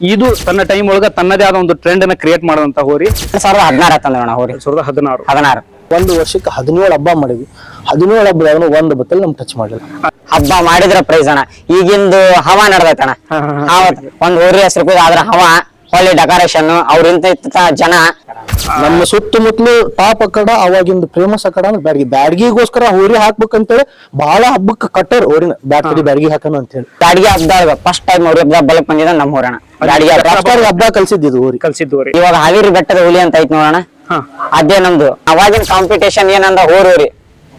ಇದು ತನ್ನ ಟೈಮ್ ಒಳಗ ತನ್ನದೇ ಆದ ಒಂದು ಟ್ರೆಂಡ್ ಅನ್ನ ಕ್ರಿಯೇಟ್ ಮಾಡಿದಂತ ಹೋರಿ. ಸಾವಿರದ ಹದಿನಾರು ಹೋರಿ. ಸಾವಿರದ ಹದಿನಾರು. ಹದಿನಾರು. ಒಂದು ವರ್ಷಕ್ಕೆ ಹದಿನೇಳು ಹಬ್ಬ ಮಾಡಿದ್ವಿ. ಹದಿನೇಳು ಹಬ್ಬದಾಗ ಒಂದು ಬತ್ತಲ್ಲಿ ನಮ್ ಟಚ್ ಮಾಡಿಲ್ಲ ಹಬ್ಬ ಮಾಡಿದ್ರ ಪ್ರೈಸ್ ಅಣ್ಣ. ಈಗಿಂದು ಹವಾ ನಡ್ದೈತಣ್ಣ ಅವತ್ ಒಂದ್ ಹೋರಿ ಹೆಸರು ಕೂಡ ಅದ್ರ ಹವಾ ಹೊಳ್ಳಿ ಡೆಕೋರೇಷನ್ ಅವ್ರಿಂತ ಇತ್ತ ಜನ. ನಮ್ಮ ಸುತ್ತಮುತ್ತಲು ಟಾಪ್ ಅಕ್ಕಡ ಅವಾಗಿಂದ ಫೇಮಸ್ ಅಕಡ ಅಂದ್ರೆ ಬ್ಯಾಡ್ಗಿ. ಬ್ಯಾಡ್ಗಿಗೋಸ್ಕರ ಹೋರಿ ಹಾಕ್ಬೇಕಂತೇಳಿ ಬಹಳ ಹಬ್ಬಕ್ಕೆ ಕಟ್ಟರ್ ಹೋರಿನ. ಬ್ಯಾಟ್ರಿ ಬ್ಯಾಡ್ಗಿ ಹಾಕೋಣ ಅಂತ ಹೇಳಿ ಬ್ಯಾಡ್ಗಿ ಹಬ್ಬದಾಗ ಫಸ್ಟ್ ಟೈಮ್ ಅವ್ರ ಹಬ್ಬ ಬಲಕ್ ಬಂದಿದ್ದ ನಮ್ಮ ಊರಣ ಗಾಡಿಗೆ ಹಬ್ಬ. ಕಲ್ಸಿದ್ದು ಕಲ್ಸಿದ್ದು ಹೋರಿ ಇವಾಗ ಹಾವೇರಿ ಬೆಟ್ಟದ ಹುಲಿ ಅಂತ ಐತ್ ನೋಡೋಣ. ಹಾ. ಅದೇ ನಮ್ದು. ಅವಾಗಿನ ಕಾಂಪಿಟೇಷನ್ ಏನಂದ ಹೋರಿ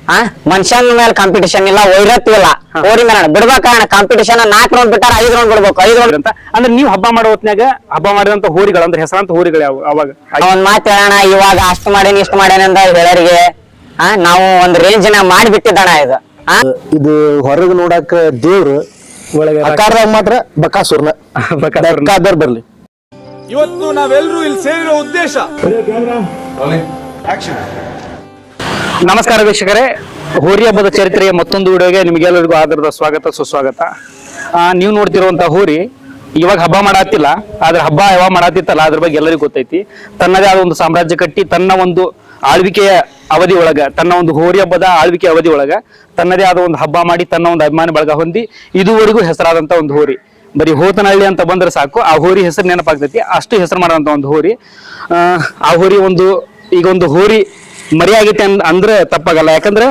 ಆ? ಮನುಷ್ಯನ ಮೇಲೆ ಕಾಂಪಿಟೇಷನ್ ಇಲ್ಲ ವೈರತ್ವ ಇಲ್ಲ. ಹೋರಿ ಮೇಲೆ. ಬಿಡ್ಬೇಕ ಕಾಂಪಿಟೇಷನ್ ನಾಲ್ಕು ರೌಂಡ್ ಬಿಟ್ಟಾರ ಐದು ರೌಂಡ್ ಬಿಡ್ಬೇಕು. ಐದು ರೌಂಡ್ ಅಂತ ಅಂದ್ರೆ ನೀವು ಹಬ್ಬ ಮಾಡೋ ಹೊತ್ನ್ಯಾಗ ಹಬ್ಬ ಮಾಡಿದಂತ ಹೋರಿಗಳು ಅಂದ್ರೆ ಹೆಸರಾಂತ ಹೋರಿಗಳು ಯಾವ ಅವಾಗ? ಒಂದ್ ಮಾತು ಹೇಳೋಣ ಇವಾಗ ಅಷ್ಟು ಮಾಡೇನಿ ಇಷ್ಟು ಮಾಡೇನಿ ಅಂತ ಹೇಳರಿಗೆ ಆ? ನಾವು ಒಂದ್ ರೇಂಜ್ನ ಮಾಡಿಬಿಟ್ಟಿದ್ದಣ ಇದು. ಆ? ಇದು ಹೊರಗೆ ನೋಡಾಕ ದೇವ್ರು ಒಳಗೆ ಮಾತ್ರ ಬಕಾಸುರ್ನ. ಬೇಕಾದವ್ರು ಬರ್ಲಿ. ಇವತ್ತು ನಾವೆಲ್ಲರೂ ಇಲ್ಲಿ ಸೇರಿರೋ ಉದ್ದೇಶ. ನಮಸ್ಕಾರ ವೀಕ್ಷಕರೇ. ಹೋರಿ ಹಬ್ಬದ ಚರಿತ್ರೆಯ ಮತ್ತೊಂದು ವಿಡಿಯೋಗೆ ನಿಮಗೆಲ್ಲರಿಗೂ ಆಧಾರದ ಸ್ವಾಗತ ಸುಸ್ವಾಗತ. ಆ, ನೀವು ನೋಡ್ತಿರುವಂತ ಹೋರಿ ಇವಾಗ ಹಬ್ಬ ಮಾಡತ್ತಿಲ್ಲ ಆದ್ರೆ ಹಬ್ಬ ಯಾವಾಗ ಮಾಡಾತಿತ್ತಲ್ಲ ಅದ್ರ ಬಗ್ಗೆ ಎಲ್ಲರಿಗೂ ಗೊತ್ತೈತಿ. ತನ್ನದೇ ಆದ ಒಂದು ಸಾಮ್ರಾಜ್ಯ ಕಟ್ಟಿ ತನ್ನ ಒಂದು ಆಳ್ವಿಕೆಯ ಅವಧಿ ಒಳಗ ತನ್ನ ಒಂದು ಹೋರಿ ಹಬ್ಬದ ಆಳ್ವಿಕೆ ಅವಧಿ ಒಳಗ ತನ್ನದೇ ಆದ ಒಂದು ಹಬ್ಬ ಮಾಡಿ ತನ್ನ ಒಂದು ಅಭಿಮಾನಿ ಬಳಗ ಹೊಂದಿ ಇದುವರೆಗೂ ಹೆಸರಾದಂತ ಒಂದು ಹೋರಿ. ಬರೀ ಹೋತನಹಳ್ಳಿ ಅಂತ ಬಂದ್ರೆ ಸಾಕು ಆ ಹೋರಿ ಹೆಸರು ನೆನಪಾಗ್ತೈತಿ. ಅಷ್ಟು ಹೆಸರು ಮಾಡುವಂತ ಒಂದು ಹೋರಿ. ಆ, ಹೋರಿ ಒಂದು ಈಗ ಒಂದು ಹೋರಿ ಮರಿಯಾಗೈತೆ ಅಂದ್- ಅಂದ್ರೆ ತಪ್ಪಾಗಲ್ಲ. ಯಾಕಂದ್ರೆ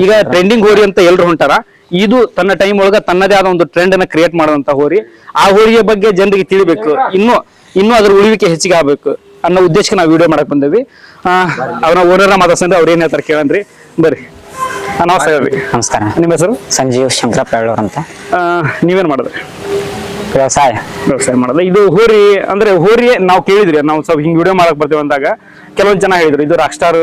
ಈಗ ಟ್ರೆಂಡಿಂಗ್ ಹೋರಿ ಅಂತ ಎಲ್ರು ಹೊಂಟಾರ. ಇದು ತನ್ನ ಟೈಮ್ ಒಳಗ ತನ್ನದೇ ಆದ ಒಂದು ಟ್ರೆಂಡ್ ಅನ್ನ ಕ್ರಿಯೇಟ್ ಮಾಡುವಂತ ಹೋರಿ. ಆ ಹೋರಿಯ ಬಗ್ಗೆ ಜನರಿಗೆ ತಿಳಿಬೇಕು. ಇನ್ನು ಇನ್ನು ಅದ್ರ ಉಳಿವಿಕೆ ಹೆಚ್ಚಿಗೆ ಆಗ್ಬೇಕು. ಅನ್ನೋ ಉದ್ದೇಶಕ್ಕೆ ನಾವು ವಿಡಿಯೋ ಮಾಡಕ್ ಬಂದೇವಿ. ಅವನ ಅವ್ರ ಓನರ್ ಮಾತಾಡ್ಸಂದ್ರೆ ಅವ್ರು ಏನ್ ಹೇಳ್ತಾರೆ ಕೇಳನ್ರಿ ಬರ್ರಿ. ನಮಸ್ಕಾರ ರೀ ನಮಸ್ಕಾರ. ನಿಮ್ಮ ಹೆಸರು? ಸಂಜೀವ್ ಶಂಕರ ಪೆಳ್ಳೂರ್ ಅಂತ. ಆ, ನೀವೇನ್ ಮಾಡಿದ್ರಿ? ವ್ಯವಸಾಯ. ವ್ಯವಸಾಯ ಮಾಡೋದು ಇದು ಹೋರಿ ಅಂದ್ರೆ ಹೋರಿ ನಾವು ಕೇಳಿದ್ರಿ ನಾವು ಸ್ವಲ್ಪ ಹಿಂಗ್ ವಿಡಿಯೋ ಮಾಡಕ್ ಬರ್ತೀವಿ ಅಂದಾಗ. ಕೆಲವೊಂದ್ ಜನ ಹೇಳಿದ್ರು ಇದು ರಾಕ್ ಸ್ಟಾರ್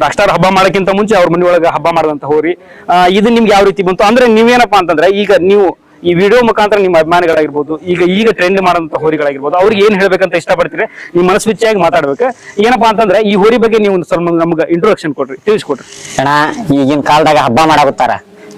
ರಾಕ್ ಸ್ಟಾರ್ ಹಬ್ಬ ಮಾಡಕ್ಕಿಂತ ಮುಂಚೆ ಅವ್ರ ಮನೆ ಒಳಗ ಹಬ್ಬ ಮಾಡದಂತ ಹೋರಿ. ಆ, ಇದು ನಿಮ್ಗೆ ಯಾವ ರೀತಿ ಬಂತು? ಅಂದ್ರೆ ನೀವೇನಪ್ಪಾ ಅಂತಂದ್ರೆ ಈಗ ನೀವು ಈ ವಿಡಿಯೋ ಮುಖಾಂತರ ನಿಮ್ಮ ಅಭಿಮಾನಿಗಳಾಗಿರ್ಬೋದು ಈಗ ಈಗ ಟ್ರೆಂಡ್ ಮಾಡುವಂತಹ ಹೋರಿಗಳಾಗಿರ್ಬೋದು ಅವ್ರಿಗೆ ಏನ್ ಹೇಳ್ಬೇಕಂತ ಇಷ್ಟಪಡ್ತೀರಿ? ನಿಮ್ಮ ಮನಸ್ಸು ಬಿಚ್ಚಾಗಿ ಮಾತಾಡ್ಬೇಕು. ಏನಪ್ಪಾ ಅಂತಂದ್ರೆ ಈ ಹೋರಿ ಬಗ್ಗೆ ನೀವು ಒಂದು ಸ್ವಲ್ಪ ನಮ್ಗೆ ಇಂಟ್ರೊಡಕ್ಷನ್ ಕೊಡ್ರಿ ತಿಳಿಸ್ಕೊಡ್ರಿ. ಅಣ್ಣ ಈಗಿನ ಕಾಲದಾಗ ಹಬ್ಬ ಮಾಡಾಗುತ್ತಾರ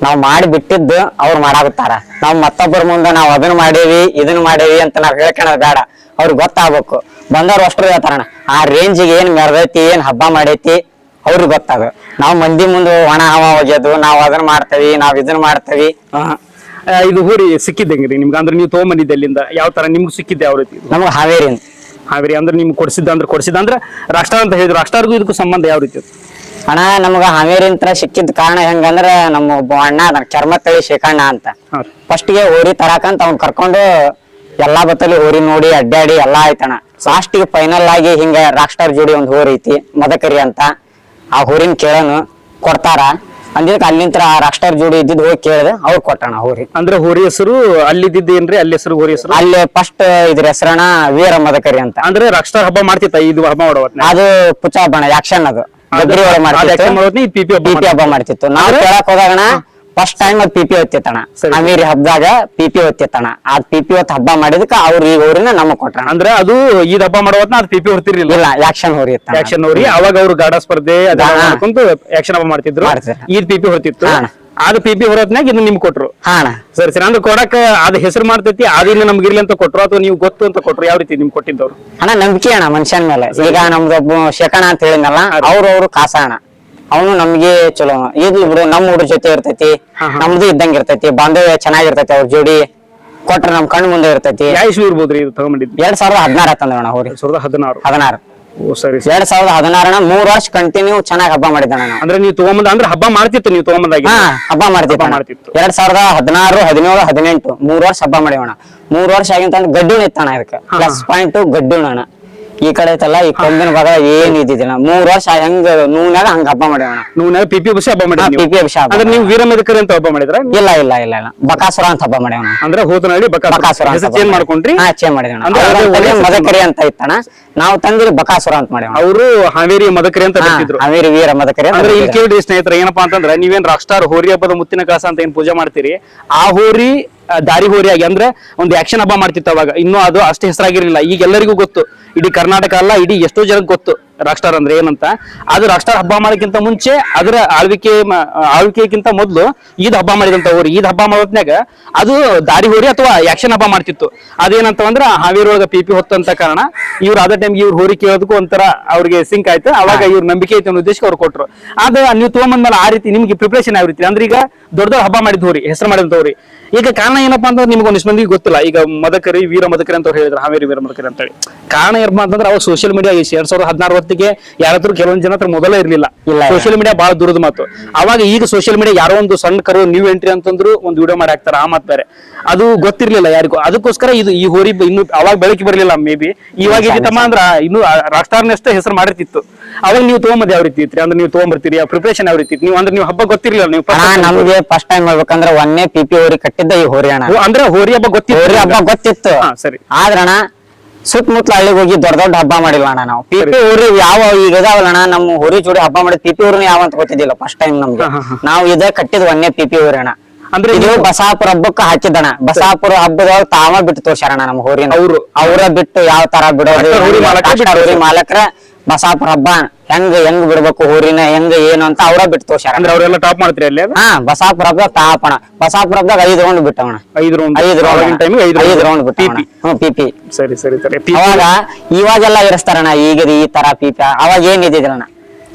ನಾವ್ ಮಾಡಿ ಬಿಟ್ಟಿದ್ದು ಅವ್ರು ಮಾಡಾಗುತ್ತಾರ ನಾವ್ ಮತ್ತೊಬ್ಬರ ಮುಂದೆ ನಾವು ಅದನ್ನ ಮಾಡೇವಿ ಇದನ್ನ ಮಾಡೇವಿ ಅಂತ ನಾವು ಹೇಳ್ಕೊಳೋದ್ ಬೇಡ. ಅವ್ರಿಗೆ ಗೊತ್ತಾಗ್ಬೇಕು. ಬಂದವ್ರು ಅಷ್ಟ್ರು ಹೇಳ್ತಾರಣ ಆ ರೇಂಜಿಗೆ ಏನ್ ಮೆರ್ದೈತಿ ಏನ್ ಹಬ್ಬ ಮಾಡೈತಿ ಅವ್ರಿಗೆ ಗೊತ್ತಾಗ. ನಾವು ಮಂದಿ ಮುಂದೆ ಒಣ ಹವ ಒಗೆಯೋದು ನಾವು ಅದನ್ನ ಮಾಡ್ತೇವಿ ನಾವ್ ಇದನ್ನ ಮಾಡ್ತೇವಿ. ಇದು ಹೂರಿ ಸಿಕ್ಕಿದ್ದಂಗ್ರಿ. ನಿಮ್ಗೆ ಅಂದ್ರೆ ನೀವು ತೊಗೊಂಬಂದಿದ್ದೆ ಅಲ್ಲಿಂದ. ಯಾವ ತರ ನಿಮ್ಗೆ ಸಿಕ್ಕಿದ್ದೆ ಯಾವ ರೀತಿ? ನಮಗೆ ಹಾವೇರಿ ಹಾವೇರಿ ಅಂದ್ರೆ ನಿಮ್ಗೆ ಕೊಡಿಸಿದ್ದ ಅಂದ್ರೆ ಕೊಡ್ಸಿದ್ದ ಅಂದ್ರೆ ರಾಷ್ಟ್ರ ಅಂತ ಹೇಳಿದ್ರು. ರಾಷ್ಟ್ರಗೂ ಇದಕ್ಕೂ ಸಂಬಂಧ ಯಾವ ರೀತಿ ಅಣ್ಣ ನಮ್ಗೆ ಹಾವೇರಿ ಅಂತ ಸಿಕ್ಕಿದ ಕಾರಣ ಹೆಂಗಂದ್ರ ನಮ್ಮ ಒಬ್ಬ ಅಣ್ಣ ಅದ ಚರ್ಮತಳಿ ಶೇಖಣ್ಣ ಅಂತ. ಫಸ್ಟ್ಗೆ ಹೋರಿ ತರಾಕಂತ ಅವ್ನ್ ಕರ್ಕೊಂಡು ಎಲ್ಲಾ ಬತ್ತಲ್ಲಿ ಹೋರಿ ನೋಡಿ ಅಡ್ಡಾಡಿ ಎಲ್ಲಾ ಆಯ್ತಣ ಲಾಸ್ಟ್ಗೆ ಫೈನಲ್ ಆಗಿ ಹಿಂಗ ರಾಕ್ ಸ್ಟಾರ್ ಜೋಡಿ ಒಂದು ಹೋರಿ ಐತಿ ಮದಕರಿ ಅಂತ. ಆ ಹೋರಿನ ಕೇಳನು ಕೊಡ್ತಾರ. ಅಂದಿದ್ದಕ್ಕೆ ಅಲ್ಲಿಂತ್ರ ಆ ರಾಕ್ ಸ್ಟಾರ್ ಜೋಡಿ ಇದ್ದಿದ್ ಹೋಗಿ ಕೇಳಿದೆ ಅವ್ರು ಕೊಟ್ಟಣ ಹೋರಿ ಅಂದ್ರೆ ಹೋರಿ ಹೆಸರು ಅಲ್ಲಿದ್ದಿದ್ದು ಏನ್ರಿ? ಅಲ್ಲಿ ಹೆಸರು ಹೋರಿ ಹೆಸರು? ಅಲ್ಲಿ ಫಸ್ಟ್ ಇದ್ರ ಹೆಸರಣ ವೀರ ಮದಕರಿ ಅಂತ. ಅಂದ್ರೆ ರಾಷ್ಟ್ರ ಹಬ್ಬ ಮಾಡ್ತಿತ್ತ ಇದು ಹಬ್ಬ ಮಾಡೋ? ಅದು ಪುಚ್ಚ ಹಬ್ಬಣ ಯಾಕ್ಷನ್ ಅದು. ಗದ್ರಿ ಒಳಗ್ ಮಾಡ್ತಿತ್ತು. ಹಬ್ಬ ಮಾಡ್ತಿತ್ತು. ನಾವು ಕೇಳಕ್ ಹೋದಾಗಣ ಫಸ್ಟ್ ಟೈಮ್ ಅದ್ ಪಿಪಿ ಹೊತ್ತಿತ್ತಣ ಅಮೀರಿ ಹಬ್ಬದಾಗ ಪಿಪಿ ಹೊತ್ತಿತ್ತಣ ಅದ್ ಪಿಪಿ ಹೊತ್ತು ಹಬ್ಬ ಮಾಡಿದಕ್ಕ ಅವ್ರ ಈ ಊರಿನ ನಮಗ್ ಕೊಟ್ರ. ಅಂದ್ರೆ ಅದು ಈ ಹಬ್ಬ ಮಾಡುವತ್ನ ಅದ್ ಪಿಪಿ ಹೊರ್ತಿರ್ಲಿಲ್ಲ ಇಲ್ಲ ಯಾಕ್ಷನ್ ಹೋರಿ ಆಕ್ಷನ್ ಹೋರಿ ಅವಾಗ ಅವ್ರು ಗಾಡ ಸ್ಪರ್ಧೆ ಅದೆಲ್ಲ ಯಾಕ್ಷನ್ ಮಾಡ್ಕೊಂಡು ಆಕ್ಷನ್ ಹಬ್ಬ ಮಾಡ್ತಿದ್ರು. ಈದ್ ಈ ಪಿಪಿ ಹೊರ್ತಿತ್ತು ಅದು ಪಿಪಿ ಹೊರತ್ನಾಗ ಇದು ನಿಮ್ಗೆ ಕೊಟ್ರು. ಹಾಣ ಸರಿ ಸರಿ. ಅಂದ್ರೆ ಕೊಡಕ್ ಅದ್ ಹೆಸರು ಮಾಡ್ತೈತಿ ಅದಿಲ್ಲ ನಮ್ಗೆ ಇರ್ಲಿ ಅಂತ ಕೊಟ್ರು ಅಥವಾ ನೀವು ಗೊತ್ತು ಅಂತ ಕೊಟ್ರು ಯಾವ ರೀತಿ ನಿಮ್ಗೆ ಕೊಟ್ಟಿದ್ದವ್ರು ಅಣ್ಣ ನಂಬಿಕೆ ಅಣ್ಣ ಮನುಷ್ಯನ ಮೇಲೆ. ಈಗ ನಮ್ದು ಶೇಖಣ ಅಂತ ಹೇಳಿದ್ನಲ್ಲ ಅವ್ರವ್ರು ಅವ್ರು ಕಾಸ ಅಣ್ಣ. ಅವನು ನಮ್ಗೆ ಚಲೋ. ಇರ್ಲಿ ಬಿಡು ನಮ್ಮ ಹುಡುಗ ಜೊತೆ ಇರ್ತೈತಿ. ನಮ್ದು ಇದ್ದಂಗ ಇರ್ತೈತಿ ಬಾಂಧವ್ಯ ಚೆನ್ನಾಗಿರ್ತೈತಿ ಅವ್ರ ಜೋಡಿ ಕೊಟ್ರೆ ನಮ್ ಕಣ್ ಮುಂದೆ ಇರ್ತೈತಿ. ಯಾವ ಇಸ್ವಿ ಇರ್ಬೋದ್ರಿ ಇದು ತಗೊಂಡಿದ್ದು ಎರಡ್ ಸಾವಿರದ ಹದಿನಾರ ಅಣ್ಣ ಹೋರಿ ಸಾವಿರದ ಹದಿನಾರು. ಹದಿನಾರು. ಓ ಸರಿ ಸರಿ. ಎರಡ್ ಸಾವಿರದ ಹದಿನಾರನ ಮೂರ್ ವರ್ಷ ಕಂಟಿನ್ಯೂ ಚೆನ್ನಾಗಿ ಹಬ್ಬ ಮಾಡಿದ್ದೆ ನಾವು ಅಂದ್ರೆ ನೀವು ತಗೊಂಬಂದ ಅಂದ್ರೆ ಹಬ್ಬ ಮಾಡ್ತಿತ್ತು ನೀವು ತಗೊಂಬಂದಾಗ? ಹಾ ಹಬ್ಬ. ಮಾಡ್ತಿತ್ತು. ಎರಡ್ ಸಾವಿರದ ಹದಿನಾರು ಹದಿನೇಳು ಹದಿನೆಂಟು ಮೂರ್ ವರ್ಷ ಹಬ್ಬ ಮಾಡಿವಣ ಮೂರ್ ವರ್ಷ ಆಗಿಂತ ಗಡ್ಡು ಇತ್ತಣ್ಣ ಇದಕ್ಕೆ. ಪ್ಲಸ್ ಪಾಯಿಂಟ್ ಗಡ್ಡು ಅಣ್ಣ. ಈ ಕಡೆ ಐತಲ್ಲ ಈ ಕೊಂಬಿನ ಭಾಗ ಏನ್ ಇದ್ದಿದ್ದಿಲ್ಲ ಮೂರ್ ವರ್ಷ ಹೆಂಗ್ ನೂನ್ಯಾಗ ಹಂಗ ಹಬ್ಬ ಮಾಡ್ಯಾವಣ ಪಿಪಿ ಬಸ್ ಹಬ್ಬ ಮಾಡಿದ್ರಿ ನೀವು. ಪಿಪಿ ಅಂದ್ರೆ ನೀವು ವೀರ ಮೇಧಕರಿ ಅಂತ ಹಬ್ಬ ಮಾಡಿದ್ರ ಇಲ್ಲ ಇಲ್ಲ ಇಲ್ಲ ಇಲ್ಲ. ಬಕಾಸುರ ಅಂತ ಹಬ್ಬ ಮಾಡಿವಣ ಅಂದ್ರೆ ಹೋತನಹಳ್ಳಿ ಬಕಾಸುರ. ಬಕಾಸುರ ಅಂತ ಹೆಸರು ಚೇಂಜ್ ಮಾಡ್ಕೊಂಡ್ರಿ? ಹಾ ಚೇಂಜ್ ಮಾಡಿದಣ ಅಂದ್ರೆ ಅದು ಒಳ್ಳೆ ಮದಕರಿ ಅಂತ ಇತ್ತಣ ನಾವು ತಂದಿರಿ ಬಕಾಸುರ ಅಂತ ಮಾಡ್ಯಾವ ಅವರು ಹಾವೇರಿ ಮದಕರಿ ಅಂತ ಬರ್ತಿದ್ರು. ಹಾವೇರಿ ವೀರ ಮದಕರಿ ಅಂತ ಅಂದ್ರೆ ಇಲ್ಲಿ. ಕೇಳ್ರಿ ಸ್ನೇಹಿತರೆ ಏನಪ್ಪಾ ಅಂತಂದ್ರೆ ನೀವೇನ್ ರಾಕ್ ಸ್ಟಾರ್ ಹೋರಿ ಹಬ್ಬದ ಮುತ್ತಿನ ಕಳಸ ಅಂತ ಏನ್ ಪೂಜೆ ಮಾಡ್ತೀರಿ? ಆ ಹೋರಿ ದಾರಿ ಹೋರಿಯಾಗಿ ಅಂದ್ರೆ ಒಂದು ಆಕ್ಷನ್ ಹಬ್ಬ ಮಾಡ್ತಿತ್ತು ಅವಾಗ. ಇನ್ನೂ ಅದು ಅಷ್ಟು ಹೆಸರಾಗಿರ್ಲಿಲ್ಲ. ಈಗ ಎಲ್ಲರಿಗೂ ಗೊತ್ತು. ಇಡೀ ಕರ್ನಾಟಕ ಅಲ್ಲ, ಇಡೀ ಎಷ್ಟೋ ಜನಕ್ಕೆ ಗೊತ್ತು. ರಾಕ್ ಸ್ಟಾರ್ ಅಂದ್ರೆ ಏನಂತ? ಅದು ರಾಕ್ ಸ್ಟಾರ್ ಹಬ್ಬ ಮಾಡೋಕ್ಕಿಂತ ಮುಂಚೆ ಅದರ ಆಳ್ವಿಕೆ ಆಳ್ವಿಕೆಗಿಂತ ಮೊದಲು ಈದ್ ಹಬ್ಬ ಮಾಡಿದಂತ ಊರು. ಈದ್ ಹಬ್ಬ ಮಾಡೋದ್ನಾಗ ಅದು ದಾರಿ ಹೋರಿ ಅಥವಾ ಆಕ್ಷನ್ ಹಬ್ಬ ಮಾಡ್ತಿತ್ತು. ಅದೇನಂತ ಅಂದ್ರ ಹಾವೇರಿ ಒಳಗ ಪಿ ಪಿ ಹೊತ್ತಂತ ಕಾರಣ ಇವ್ರು ಅದ ಟೈಮ್ ಇವ್ರು ಹೋರಿ ಕೇಳೋದಕ್ಕೂ ಒಂಥರ ಅವ್ರಿಗೆ ಸಿಂಕ್ ಆಯ್ತು. ಅವಾಗ ಇವ್ರ ನಂಬಿಕೆ ಐತೆ ಅನ್ನೋ ಉದ್ದೇಶಕ್ಕೆ ಅವ್ರು ಕೊಟ್ರು. ಆದ್ರೆ ನೀವು ತಗೊಂಬಂದ್ಮೇಲೆ ಆ ರೀತಿ ನಿಮ್ಗೆ ಪ್ರಿಪರೇಷನ್ ಯಾವ ರೀತಿ? ಅಂದ್ರೆ ಈಗ ದೊಡ್ಡ ದೊಡ್ಡ ಹಬ್ಬ ಮಾಡಿದ ಹೋರಿ ಹೆಸರು ಮಾಡಿದಂತ ಹೋರಿ. ಈಗ ಕಾರಣ ಏನಪ್ಪಾ ಅಂದ್ರೆ ನಿಮ್ಗೆ ಒಂದಿಷ್ಟು ಮಂದಿಗೆ ಗೊತ್ತಿಲ್ಲ. ಈಗ ಮದಕರಿ ವೀರ ಮದಕರಿ ಅಂತ ಅವ್ರು ಹೇಳಿದ್ರು ಹಾವೇರಿ ವೀರ ಮದಕರಿ ಅಂತ ಹೇಳಿ ಕಾರಣ ಏನಪ್ಪಾ ಅಂತಂದ್ರೆ ಅವಾಗ ಸೋಷಿಯಲ್ ಮೀಡಿಯಾ ಎರಡ್ ಸಾವಿರದ ಹದಿನಾರು ಹೊತ್ತಿಗೆ ಯಾರಾದ್ರೂ ಕೆಲವೊಂದ್ ಜನ ಹತ್ರ ಮೊದಲೇ ಇರ್ಲಿಲ್ಲ. ಸೋಷಿಯಲ್ ಮೀಡಿಯಾ ಬಹಳ ದೂರದ ಮಾತು. ಅವಾಗ ಈಗ ಸೋಷಿಯಲ್ ಮೀಡಿಯಾ ಯಾರೋ ಒಂದು ಸಣ್ಣ ಕರು ನ್ಯೂ ಎಂಟ್ರಿ ಅಂತಂದ್ರು ಒಂದು ವಿಡಿಯೋ ಮಾಡಿ ಹಾಕ್ತಾರೆ ಆ ಮಾತು ಬೇರೆ. ಅದು ಗೊತ್ತಿರ್ಲಿಲ್ಲ ಯಾರಿಗೂ. ಅದಕ್ಕೋಸ್ಕರ ಇದು ಈ ಹೋರಿ ಇನ್ನು ಅವಾಗ ಬೆಳಕಿ ಬರಲಿಲ್ಲ ಮೇ ಬಿ. ಇವಾಗ ಇದ್ದಿತ್ತಮ್ಮ ಅಂದ್ರ ಇನ್ನು ರಾಷ್ಟ್ರನಷ್ಟೇ ಹೆಸರು ಮಾಡಿರ್ತಿತ್ತು. ಅವಾಗ ನೀವು ತಗೊಂಬದ್ ಯಾವ ರೀತಿ ಇತ್ತು ಅಂದ್ರೆ ನೀವು ತಗೊಂಬರ್ತೀರಿ ಪ್ರಿಪರೇಷನ್ ಯಾವ ರೀತಿ ಇತ್ತು? ನೀವು ಅಂದ್ರೆ ನೀವು ಹಬ್ಬ ಗೊತ್ತಿರ್ಲಿಲ್ಲ ನೀವು ನಮಗೆ ಫಸ್ಟ್ ಟೈಮ್ ಹೇಳ್ಬೇಕಂದ್ರೆ ಒನ್ನೇ ಪಿ ಪಿ ಹೋರಿ ಕಟ್ಟಿದ್ದ ಈ ಹೋರಿ ಅಣ್ಣ. ಅಂದ್ರೆ ಹೋರಿ ಹಬ್ಬ ಗೊತ್ತಿತ್ತು. ಹೋರಿ ಹಬ್ಬ ಗೊತ್ತಿತ್ತು. ಸರಿ. ಆದ್ರಣ ಸುತ್ತಮುತ್ತಲ ಹಳ್ಳಿಗೆ ಹೋಗಿ ದೊಡ್ಡ ದೊಡ್ಡ ಹಬ್ಬ ಮಾಡಿಲ್ಲ ಅಣ್ಣ ನಾವು. ಪಿಪಿ ಪಿ ಊರಿ ಯಾವ ಈಗ ಇದಾವಲ್ಲ ಅಣ್ಣ ನಮ್ಮ ಹೋರಿ ಜೋಡಿ ಹಬ್ಬ ಮಾಡಿದ್ ಪಿಪಿ ಊರ್ನ ಯಾವ ಅಂತ ಗೊತ್ತಿದ್ದಿಲ್ಲ ಫಸ್ಟ್ ಟೈಮ್ ನಮ್ಗೆ. ನಾವು ಇದೇ ಕಟ್ಟಿದ್ ಒಂದೇ ಪಿಪಿ ಊರ್ ಅಣ್ಣ. ಅಂದ್ರೆ ಇದು ಬಸಾಪುರ ಹಬ್ಬಕ್ಕ ಹಾಕಿದ್ದಣ್ಣ. ಬಸಾಪುರ ಹಬ್ಬದೊಳಗ ತಾವ ಬಿಟ್ಟು ತೋರ್ಸಾರಣ ನಮ್ಮ ಹೋರಿನ ಅವ್ರು. ಅವ್ರ ಬಿಟ್ಟು ಯಾವ ತರ ಬಿಡೋದು ಮಾಲಕ್ರ ಬಸಾಪುರ ಹಬ್ಬ ಹೆಂಗ್ ಹೆಂಗ್ ಬಿಡ್ಬೇಕು ಊರಿನ ಹೆಂಗ ಏನು ಅಂತ ಅವ್ರ ಬಿಟ್ಟು ತೋರ್ಸ್ಯಾರ. ಅಂದ್ರೆ ಅವರೆಲ್ಲ ಟಾಪ್ ಮಾಡ್ತೀರಿ ಅಲ್ಲಿ ಅದು? ಹಾ ಬಸಾಪುರ ಹಬ್ಬ ತಾಪಣ ಬಸಾಪುರದಾಗ ಐದ್ ರೌಂಡ್ ಬಿಟ್ಟವಣ ಐದು ರೌಂಡ್ ಐದು ರೌಂಡ್ ಟೈಮ್ ಐದು ಐದು ರೌಂಡ್ ಬಿಟ್ಟವಣ. ಹ್ಮ್ ಪಿಪಿ ಸರಿ ಸರಿ ಸರಿ. ಅವಾಗ ಇವಾಗೆಲ್ಲ ಇರಿಸ್ತಾರಣ್ಣ ಈಗ ಈ ತರ ಪಿಪಿ ಅವಾಗ ಏನ್ ಇದ್ದಿದ್ರಣ್ಣ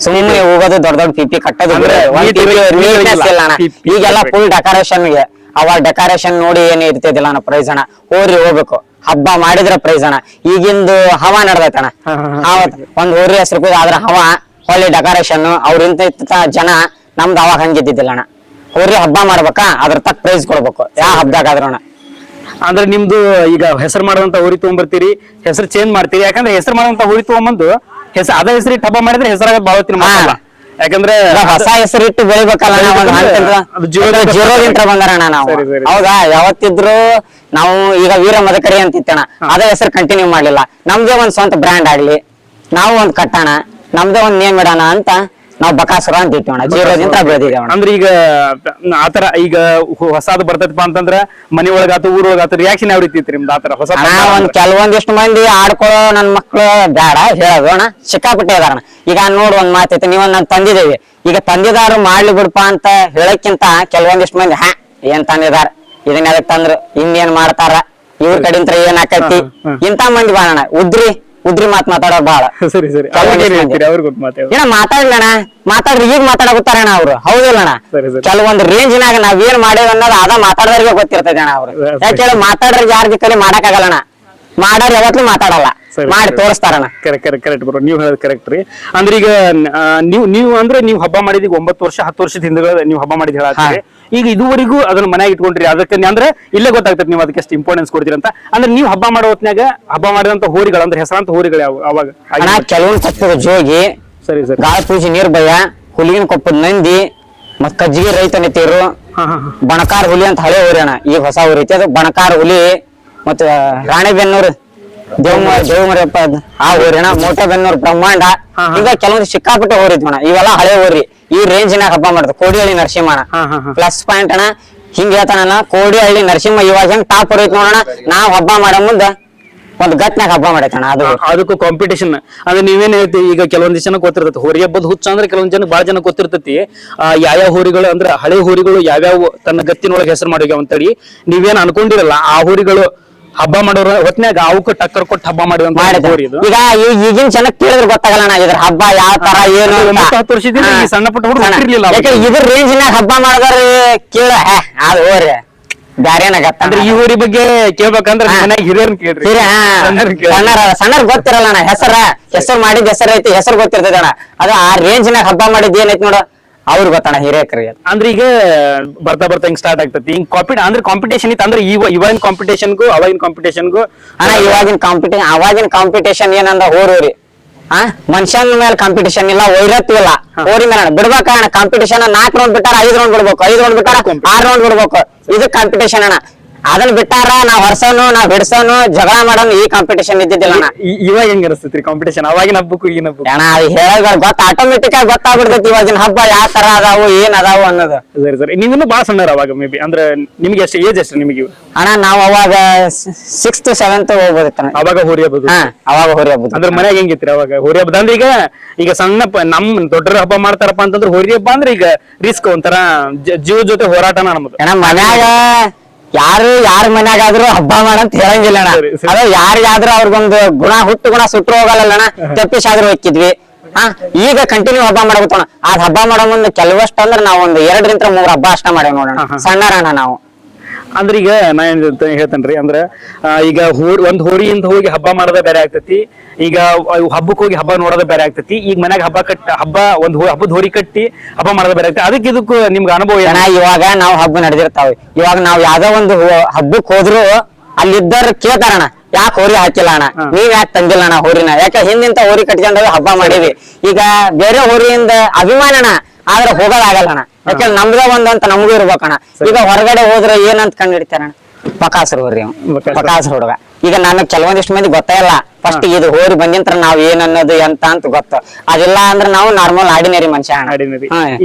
ಸುಮ್ಮನೆ ಹೋಗೋದು ದೊಡ್ಡ ದೊಡ್ಡ ಪಿಪಿ ಕಟ್ಟೋದು ಅಣ್ಣ ಈಗೆಲ್ಲ ಫುಲ್ ಡೆಕೋರೇಷನ್ಗೆ. ಅವಾಗ ಡೆಕೋರೇಷನ್ ನೋಡಿ ಏನ್ ಇರ್ತಿದಿಲ್ಲ ಅಣ್ಣ ಪ್ರೈಸ್ ಅಣ್ಣ. ಹೋರಿ ಹೋಗ್ಬೇಕು. ಹಬ್ಬ ಮಾಡಿದ್ರೆ ಪ್ರೈಸ್ ಅಣ್ಣ. ಈಗಿಂದು ಹವ ನಡ್ದೈತಣ ಒಂದ್ ಊರಿ ಹೆಸರು ಆದ್ರ ಹವ ಹೊಳ್ಳಿ ಡೆಕೋರೇಷನ್ ಅವ್ರಿಂದ ಜನ ನಮ್ದು ಅವಾಗ ಹಂಗಿದ್ದಿದ್ದಿಲ್ಲ ಅಣ್ಣ. ಊರಿ ಹಬ್ಬ ಮಾಡ್ಬೇಕಾ ಅದ್ರ ತಕ್ಕ ಪ್ರೈಸ್ ಕೊಡ್ಬೇಕು. ಯಾವ ಹಬ್ಬದಾಗ ಅಣ್ಣ. ಅಂದ್ರೆ ನಿಮ್ದು ಈಗ ಹೆಸರು ಮಾಡುವಂತ ಊರಿ ತಗೊಂಡ್ಬರ್ತೀರಿ ಹೆಸರು ಚೇಂಜ್ ಮಾಡ್ತೀರಿ. ಯಾಕಂದ್ರೆ ಹೆಸರು ಮಾಡುವಂತ ಊರಿ ತಗೊಂಬಂದು ಹೆಸರು ಅದ ಹೆಸರಿ ಟಬ್ಬ ಹಬ್ಬ ಮಾಡಿದ್ರೆ ಹೆಸರಾಗ ಭಾಳ ಹೊತ್ತಿನ ಮಾತಲ್ಲ. ಯಾಕಂದ್ರೆ ಹೊಸ ಹೆಸರಿಟ್ಟು ಬೆಳಿಬೇಕಲ್ಲ ಜೀರೋಗಿಂತ ಬಂದಾರಣ ನಾವು. ಹೌದಾ? ಯಾವತ್ತಿದ್ರು ನಾವು ಈಗ ವೀರ ಮದಕರಿ ಅಂತ ಇತ್ತಣ ಅದೇ ಹೆಸರು ಕಂಟಿನ್ಯೂ ಮಾಡ್ಲಿಲ್ಲ. ನಮ್ದೇ ಒಂದ್ ಸ್ವಂತ ಬ್ರ್ಯಾಂಡ್ ಆಗ್ಲಿ. ನಾವು ಒಂದ್ ಕಟ್ಟಣ. ನಮ್ದೇ ಒಂದ್ ನೇಮ್ ಇಡೋಣ ಅಂತ ನಾವು ಬಕಾಸುರ ಅಂತ ಇಟ್ಟೋಣ ಜೀರೋದಿಂದ ಬೆಳೆದಿದ್ದೇವಣ ಅಂದ್ರೆ ಈಗ ಆತರ ಈಗ ಹೊಸದು ಬರ್ತೈತಪ್ಪ ಅಂತಂದ್ರ ಮನೆ ಒಳಗಾತು ಊರೊಳಗಾತು ರಿಯಾಕ್ಷನ್ ಯಾವ ರೀತಿ ಇತ್ತು ನಿಮ್ದು ಆತರ ಹೊಸ ಒಂದ್ ಕೆಲವೊಂದಿಷ್ಟು ಮಂದಿ ಆಡ್ಕೊಳ್ಳೋ ನನ್ ಮಕ್ಳು ಬೇಡ ಹೇಳೋಣ ಅಣ್ಣ. ಸಿಕ್ಕಾಪಟ್ಟೆ ಇದಾರಣ ಈಗ ನೋಡು ಒಂದ್ ಮಾತೈತಿ ನೀವ್ ನಾನ್ ತಂದಿದ್ದೇವೆ ಈಗ ತಂದಿದಾರು ಮಾಡ್ಲಿ ಬಿಡಪ್ಪ ಅಂತ ಹೇಳಕ್ಕಿಂತ ಕೆಲವೊಂದಿಷ್ಟು ಮಂದಿ ಹಾ ಏನ್ ತಂದಿದಾರ? ಇದನ್ನ ತಂದ್ರು? ಇನ್ನೇನ್ ಮಾಡ್ತಾರ? ಇವ್ರ ಕಡಿಂತ್ರ ಏನ್ ಆಕೈತಿ. ಇಂತ ಮಂದಿ ಬಾಳಣ್ಣ ಉದ್ರಿ ಉದ್ರಿ ಮಾತ್ ಮಾತಾಡೋರ್ ಬಾಳ. ಸರಿ ಸರಿ. ಅವ್ರಿಗೆ ಏನ್ ಗೊತ್ತು ಮಾತಾಡ್ಲಣ ಮಾತಾಡ್ರಿ ಈಗ ಮಾತಾಡಕತ್ತಾರಣ ಅವ್ರು. ಹೌದಿಲ್ಲಣ. ಕೆಲವೊಂದು ರೇಂಜಿನಾಗ ನಾವ್ ಏನ್ ಮಾಡೇವ ಅನ್ನೋದು ಅದ ಮಾತಾಡೋರಿಗೆ ಗೊತ್ತಿರ್ತದೆ ಅಣ್ಣ ಅವ್ರು. ಯಾಕೆ ಮಾತಾಡ್ರಿ ಯಾರ ಕಲಿ ಮಾಡಕ್ ಆಗಲ್ಲಣ ಮಾಡಾರ್ ಯಾವತ್ತೂ ಮಾತಾಡಲ್ಲ. ಮಾಡಿ ತೋರಿಸ್ತಾರಣ ಕರೆಕ್ಟ್ ಕರೆಕ್ಟ್ ಕರೆಕ್ಟ್ ಬರೋ ನೀವು ಹೇಳೋದು ಕರೆಕ್ಟ್ ರೀ. ಅಂದ್ರೆ ಈಗ ನೀವು ನೀವು ಅಂದ್ರೆ ನೀವು ಹಬ್ಬ ಮಾಡಿದ ಒಂಬತ್ತು ವರ್ಷ ಹತ್ತು ವರ್ಷದ ಹಿಂದೆ ನೀವು ಹಬ್ಬ ಮಾಡಿದ ಹೇಳತ್ತೀರಿ. ಈಗ ಇದುವರೆಗೂ ಅದನ್ನ ಮನೆಯಾಗ ಇಟ್ಕೊಂಡ್ರಿ. ಅದಕ್ಕೆ ಅಂದ್ರೆ ಇಲ್ಲೇ ಗೊತ್ತಾಗ್ತದೆ ನೀವು ಅದಕ್ಕೆ ಎಷ್ಟು ಇಂಪಾರ್ಟೆನ್ಸ್ ಕೊಡ್ತೀರಿ ಅಂತ. ಅಂದ್ರೆ ನೀವು ಹಬ್ಬ ಮಾಡೋ ಹೊತ್ನ್ಯಾಗ ಹಬ್ಬ ಮಾಡಿದಂತ ಹೋರಿಗಳು ಅಂದ್ರೆ ಹೆಸರಾಂತ ಹೋರಿಗಳು ಯಾವ ಅವಾಗ? ಕೆಲವೊಂದು ಸತ್ಯದ ಜೋಗಿ ಸರಿ ಸರ್. ಗಾಳ ಪೂಜೆ ಭಯ ಹುಲಿಗಿನ ಕೊಪ್ಪದ ನಂದಿ ಮತ್ ಕಜ್ಜಿಗೆ ರೈತ ನೆತ್ತಿರು ಬಣಕಾರ ಹುಲಿ ಅಂತ ಹಳೆ ಊರಿ ಅಣ್ಣ. ಈಗ ಹೊಸ ಊರಿ ಐತಿ ಅದು ಬಣಕಾರ್ ಹುಲಿ ಮತ್ತ ರಾಣೆಬೆನ್ನೂರು ದೇವಮ ದೇವಮರಪ್ಪ ಆ ಊರಿನ ಮೋಟಬೆನ್ನೂರ್ ಬ್ರಹ್ಮಾಂಡ. ಈಗ ಕೆಲವೊಂದು ಸಿಕ್ಕಾಪಟ್ಟೆ ಅಣ್ಣ ಇವೆಲ್ಲ ಹಳೆ ಊರಿ. ಈ ರೇಂಜ್ ನಾಗ ಹಬ್ಬ ಮಾಡ್ತಾರೆ ಕೋಡಿಹಳ್ಳಿ ಹಾ. ಪ್ಲಸ್ ಪಾಯಿಂಟ್ ಅಣ್ಣ. ಹಿಂಗ ಹೇಳ್ತಾನ ಕೋಡಿಹಳ್ಳಿ ನರಸಿಂಹ ಇವಾಗ ಹೆಂಗ್ ಟಾಪ್ ಹೊರೈತ್ ನೋಡೋಣ ನಾವ್ ಹಬ್ಬ ಮಾಡೋ ಮುಂದ ಒಂದ್ ಗಟ್ನಾಗ ಹಬ್ಬ ಮಾಡೈತಣ್ಣ ಅದು. ಅದಕ್ಕೂ ಕಾಂಪಿಟೇಷನ್ ಅಂದ್ರೆ ನೀವೇನ್ ಹೇಳ್ತೀವಿ ಈಗ ಕೆಲವೊಂದಿಷ್ಟು ಜನ ಗೊತ್ತಿರ್ತೈತಿ. ಹೋರಿ ಹಬ್ಬದ ಹುಚ್ಚ ಅಂದ್ರೆ ಕೆಲವೊಂದ್ ಜನ ಬಹಳ ಜನ ಗೊತ್ತಿರ್ತೈತಿ. ಆ, ಯಾವ ಹೋರಿಗಳು ಅಂದ್ರೆ ಹಳೆ ಹೋರಿಗಳು ಯಾವ್ಯಾವ ತನ್ನ ಗತ್ತಿನೊಳಗೆ ಹೆಸರು ಮಾಡಿದ್ಯಾವ ಅಂತೇಳಿ ನೀವೇನ್ ಅನ್ಕೊಂಡಿರಲ್ಲ ಆ ಹೋರಿಗಳು ಹಬ್ಬ ಮಾಡೋರ ಹೊತ್ನ್ಯಾಗ ಅವಕ್ಕ ಟಕ್ಕರ್ ಕೊಟ್ಟು ಹಬ್ಬ ಮಾಡಿದಂತ ಮಾಡಿದ ಹೋರಿ ಇದು. ಈಗ ಈ- ಈಗಿನ ಜನಕ್ಕೆ ಕೇಳಿದ್ರೆ ಗೊತ್ತಾಗಲ್ಲ ಇದ್ರ ಹಬ್ಬ ಯಾವ ತರ ಏನು ಅಂತ. ಒಂಬತ್ತು ಹತ್ತು ವರ್ಷದಿಂದ ಈ ಸಣ್ಣ ಪುಟ್ಟ ಹುಡುಗ್ರು ಅವಾಗ. ಯಾಕೆ ಇದ್ರ ರೇಂಜಿನಾಗ ಹಬ್ಬ ಮಾಡಿದ್ರ ಕೇಳ. ಹೇ ಅದು ಹೋರಿ ಬ್ಯಾರೇನಾಗತ್ತ ಅಂದ್ರೆ ಈ ಊರಿ ಬಗ್ಗೆ ಕೇಳ್ಬೇಕಂದ್ರೆ ಹಾ. ಮನ್ಯಾಗ ಹಿರಿಯರ್ನ ಕೇಳ್ರಿ. ಸಣ್ಣರ್ನ ಕೇಳ್ರಿ. ಸಣ್ಣರ ಸಣ್ಣರ್ ಗೊತ್ತಿರಲ್ಲ ಅಣ್ಣ ಹೆಸರ. ಹೆಸರು ಮಾಡಿದ ಹೆಸರು ಐತಿ ಹೆಸರು ಗೊತ್ತಿರ್ತೈತೆ ಅಣ್ಣ. ಅದು ಆ ರೇಂಜ್ನಾಗ ಹಬ್ಬ ಮಾಡಿದ್ ಏನೈತಿ ನೋಡು. ಅವ್ರು ಗೊತ್ತಣ್ಣ ಹಿರಿಯಕರಿಗೆ. ಅಂದ್ರೆ ಈಗ ಬರ್ತಾ ಬರ್ತಾ ಹಿಂಗ್ ಸ್ಟಾರ್ಟ್ ಆಗ್ತೈತಿ. ಹಿಂಗ್ ಕಾಪಿ ಅಂದ್ರೆ ಕಾಂಪಿಟೇಷನ್ ಇತ್ತು ಅಂದ್ರೆ ಇವ ಇವಾಗಿನ ಕಾಂಪಿಟೇಷನ್ಗೂ ಅವಾಗಿನ ಕಾಂಪಿಟೇಷನ್ಗೂ ಅಣ್ಣ ಇವಾಗಿನ ಕಾಂಪಿಟೇಷನ್ ಅವಾಗಿನ ಕಾಂಪಿಟೇಷನ್ ಏನಂದ ಹೋರೋರಿ ಆ? ಮನುಷ್ಯನ ಮೇಲೆ ಕಾಂಪಿಟೇಷನ್ ಇಲ್ಲ ವೈರತ್ವ ಇಲ್ಲ. ಹೋರಿ ಮೇಲೆ ಬಿಡ್ಬೇಕ ಅಣ್ಣ ಕಾಂಪಿಟೇಷನ್ ನಾಲ್ಕು ರೌಂಡ್ ಬಿಟ್ಟಾರ ಐದ್ ರೌಂಡ್ ಬಿಡ್ಬೇಕು ಐದ್ ರೌಂಡ್ ಬಿಟ್ಟಾರ ಆರ್ ರೌಂಡ್ ಬಿಡ್ಬೇಕು. ಇದು ಕಾಂಪಿಟೇಷನ್ ಅಣ್ಣ. ಅದನ್ನ ಬಿಟ್ಟಾರ ನಾವ್ ಹೊರ್ಸೋನು ನಾವ್ ಬಿಡ್ಸೋನು ಜಗಳ ಮಾಡೋನು ಈ ಕಾಂಪಿಟೇಷನ್ ಇದ್ದಿದ್ದಿಲ್ಲ ಇವಾಗ ಹೆಂಗ್ ಅನಿಸ್ತೈತ್ರಿ ಕಾಂಪಿಟೇಷನ್ ಅವಾಗಿನ ಹಬ್ಬಕ್ಕೂ ಈಗಿನ ಹಬ್ಬಕ್ಕೂ? ಅಣ್ಣ ಅದು ಹೇಳೋದ್ ಗೊತ್ತ ಆಟೋಮೆಟಿಕ್ ಆಗಿ ಗೊತ್ತಾಗ್ಬಿಡ್ತೈತಿ ಇವಾಗಿನ ಹಬ್ಬ ಯಾವ ತರ ಅದಾವು ಏನ್ ಅದಾವು ಅನ್ನೋದು. ಸರಿ ಸರಿ. ನೀವಿನ್ನೂ ಬಹಳ ಸಣ್ಣರ ಅವಾಗ ಮೇ ಬಿ ಅಂದ್ರೆ ನಿಮ್ಗೆ ಎಷ್ಟು ಏಜ್ ಎಷ್ಟು ನಿಮಗೆ ಅಣ್ಣ ನಾವು ಅವಾಗ ಸಿಕ್ಸ್ತ್ ಸೆವೆಂತ್ ಹೋಗ್ಬೋದಿತ್ತ ಅವಾಗ ಹೋರಿ ಹಬ್ಬದು ಹಾ ಅವಾಗ ಹೋರಿ ಹಬ್ಬದ ಅಂದ್ರೆ ಮನ್ಯಾಗ ಹೆಂಗಿತ್ರಿ ಅವಾಗ? ಹೋರಿ ಹಬ್ಬದ ಅಂದ್ರೆ ಈಗ ಈಗ ಸಣ್ಣ ಪ- ನಮ್ ದೊಡ್ಡರ ಹಬ್ಬ ಮಾಡ್ತಾರಪ್ಪ ಅಂತಂದ್ರೆ ಹೋರಿ ಹಬ್ಬ ಅಂದ್ರೆ ಈಗ ರಿಸ್ಕ್ ಒಂಥರ ಜ- ಜೀವ ಜೊತೆ ಹೋರಾಟನ ನಮ್ದು. ಅಣ್ಣ ಮನ್ಯಾಗ ಯಾರು ಯಾರ ಮನ್ಯಾಗಾದ್ರೂ ಹಬ್ಬ ಮಾಡಂತ ಹೇಳಂಗಿಲ್ಲ ಅಣ್ಣ. ಅದು ಯಾರಿಗಾದ್ರೂ ಅವ್ರಿಗೊಂದು ಗುಣ ಹುಟ್ಟು ಗುಣ ಸುಟ್ರು ಹೋಗಲ್ಲ ಅಣ್ಣ ತಪ್ಪಿಸಾದ್ರೂ ಹೋಗಿದ್ವಿ ಹಾ ಈಗ ಕಂಟಿನ್ಯೂ ಹಬ್ಬ ಮಾಡಬೇಕಣ್ಣ ಆ ಹಬ್ಬ ಮಾಡೋ ಮುಂದೆ ಕೆಲವಷ್ಟು ಅಂದ್ರೆ ನಾವ್ ಒಂದು ಎರಡರಿಂದ ಮೂರ್ ಹಬ್ಬ ಅಷ್ಟ ಮಾಡೇವ್ ನೋಡೋಣ. ಸಣ್ಣರಣ್ಣ ನಾವು. ಅಂದ್ರೆ ಈಗ ನಾ ಏನ್ ಹೇಳ್ತ- ಹೇಳ್ತೇನ್ರಿ ಅಂದ್ರೆ ಈಗ ಹೋರಿ ಒಂದ್ ಹೋರಿಯಿಂದ ಹೋಗಿ ಹಬ್ಬ ಮಾಡೋದ ಬೇರೆ ಆಗ್ತೈತಿ. ಈಗ ಹಬ್ಬಕ್ಕೆ ಹೋಗಿ ಹಬ್ಬ ನೋಡೋದ ಬೇರೆ ಆಗ್ತೈತಿ. ಈಗ ಮನ್ಯಾಗ ಹಬ್ಬ ಕಟ್ಟ ಹಬ್ಬ ಒಂದ್ ಹಬ್ಬದ ಹೋರಿ ಕಟ್ಟಿ ಹಬ್ಬ ಮಾಡೋದ ಬೇರೆ ಆಗ್ತೈತಿ. ಅದಕ್ಕೆ ಇದಕ್ಕೂ ನಿಮ್ಗೆ ಅನುಭವ ಇವಾಗ ನಾವು ಹಬ್ಬ ನಡೆದಿರ್ತಾವೆ ಇವಾಗ ನಾವ್ ಯಾವ್ದೋ ಒಂದು ಹಬ್ಬಕ್ಕೆ ಹಬ್ಬಕ್ ಹೋದ್ರು ಅಲ್ಲಿದ್ದವ್ರ ಕೇಳ್ತಾರಣ ಯಾಕೆ ಹೋರಿ ಹಾಕಿಲ್ಲ ಅಣ್ಣ? ನೀವ್ ಯಾಕೆ ತಂದಿಲ್ಲ ಅಣ್ಣ ಹೋರಿನ ಯಾಕೆ ಹಿಂದಿಂತ ಹೋರಿ ಕಟ್ಕೊಂಡ್ ಹಬ್ಬ ಮಾಡಿವಿ ಈಗ ಬೇರೆ ಹೋರಿಯಿಂದ ಅಭಿಮಾನ ಅಣ್ಣ ಆದ್ರೆ ಹೋಗೋದಾಗಲ್ಲ ಅಣ್ಣ. ಯಾಕಂದ್ರೆ ನಮ್ದೇ ಒಂದಂತ ನಮಗೂ ಇರ್ಬೇಕಣ್ಣ ಈಗ ಹೊರಗಡೆ ಹೋದ್ರೆ ಏನಂತ ಕಂಡು ಹಿಡಿತಾರಣ್ಣ ಬಕಾಸುರು ಹೋರಿ. ಬಕಾಸುರ. ಹುಡುಗ. ಈಗ ನನಗ್ ಕೆಲವೊಂದಿಷ್ಟು ಮಂದಿ ಗೊತ್ತೇ ಇಲ್ಲ. ಫಸ್ಟ್ ಇದು ಹೋರಿ ಬಂದಿಂತ್ರ ನಾವ್ ಏನ್ ಅನ್ನೋದು ಎಂತ ಅಂತ ಗೊತ್ತು. ಅದಿಲ್ಲ ಅಂದ್ರೆ ನಾವು ನಾರ್ಮಲ್ ಆರ್ಡಿನರಿ ಮನುಷ್ಯ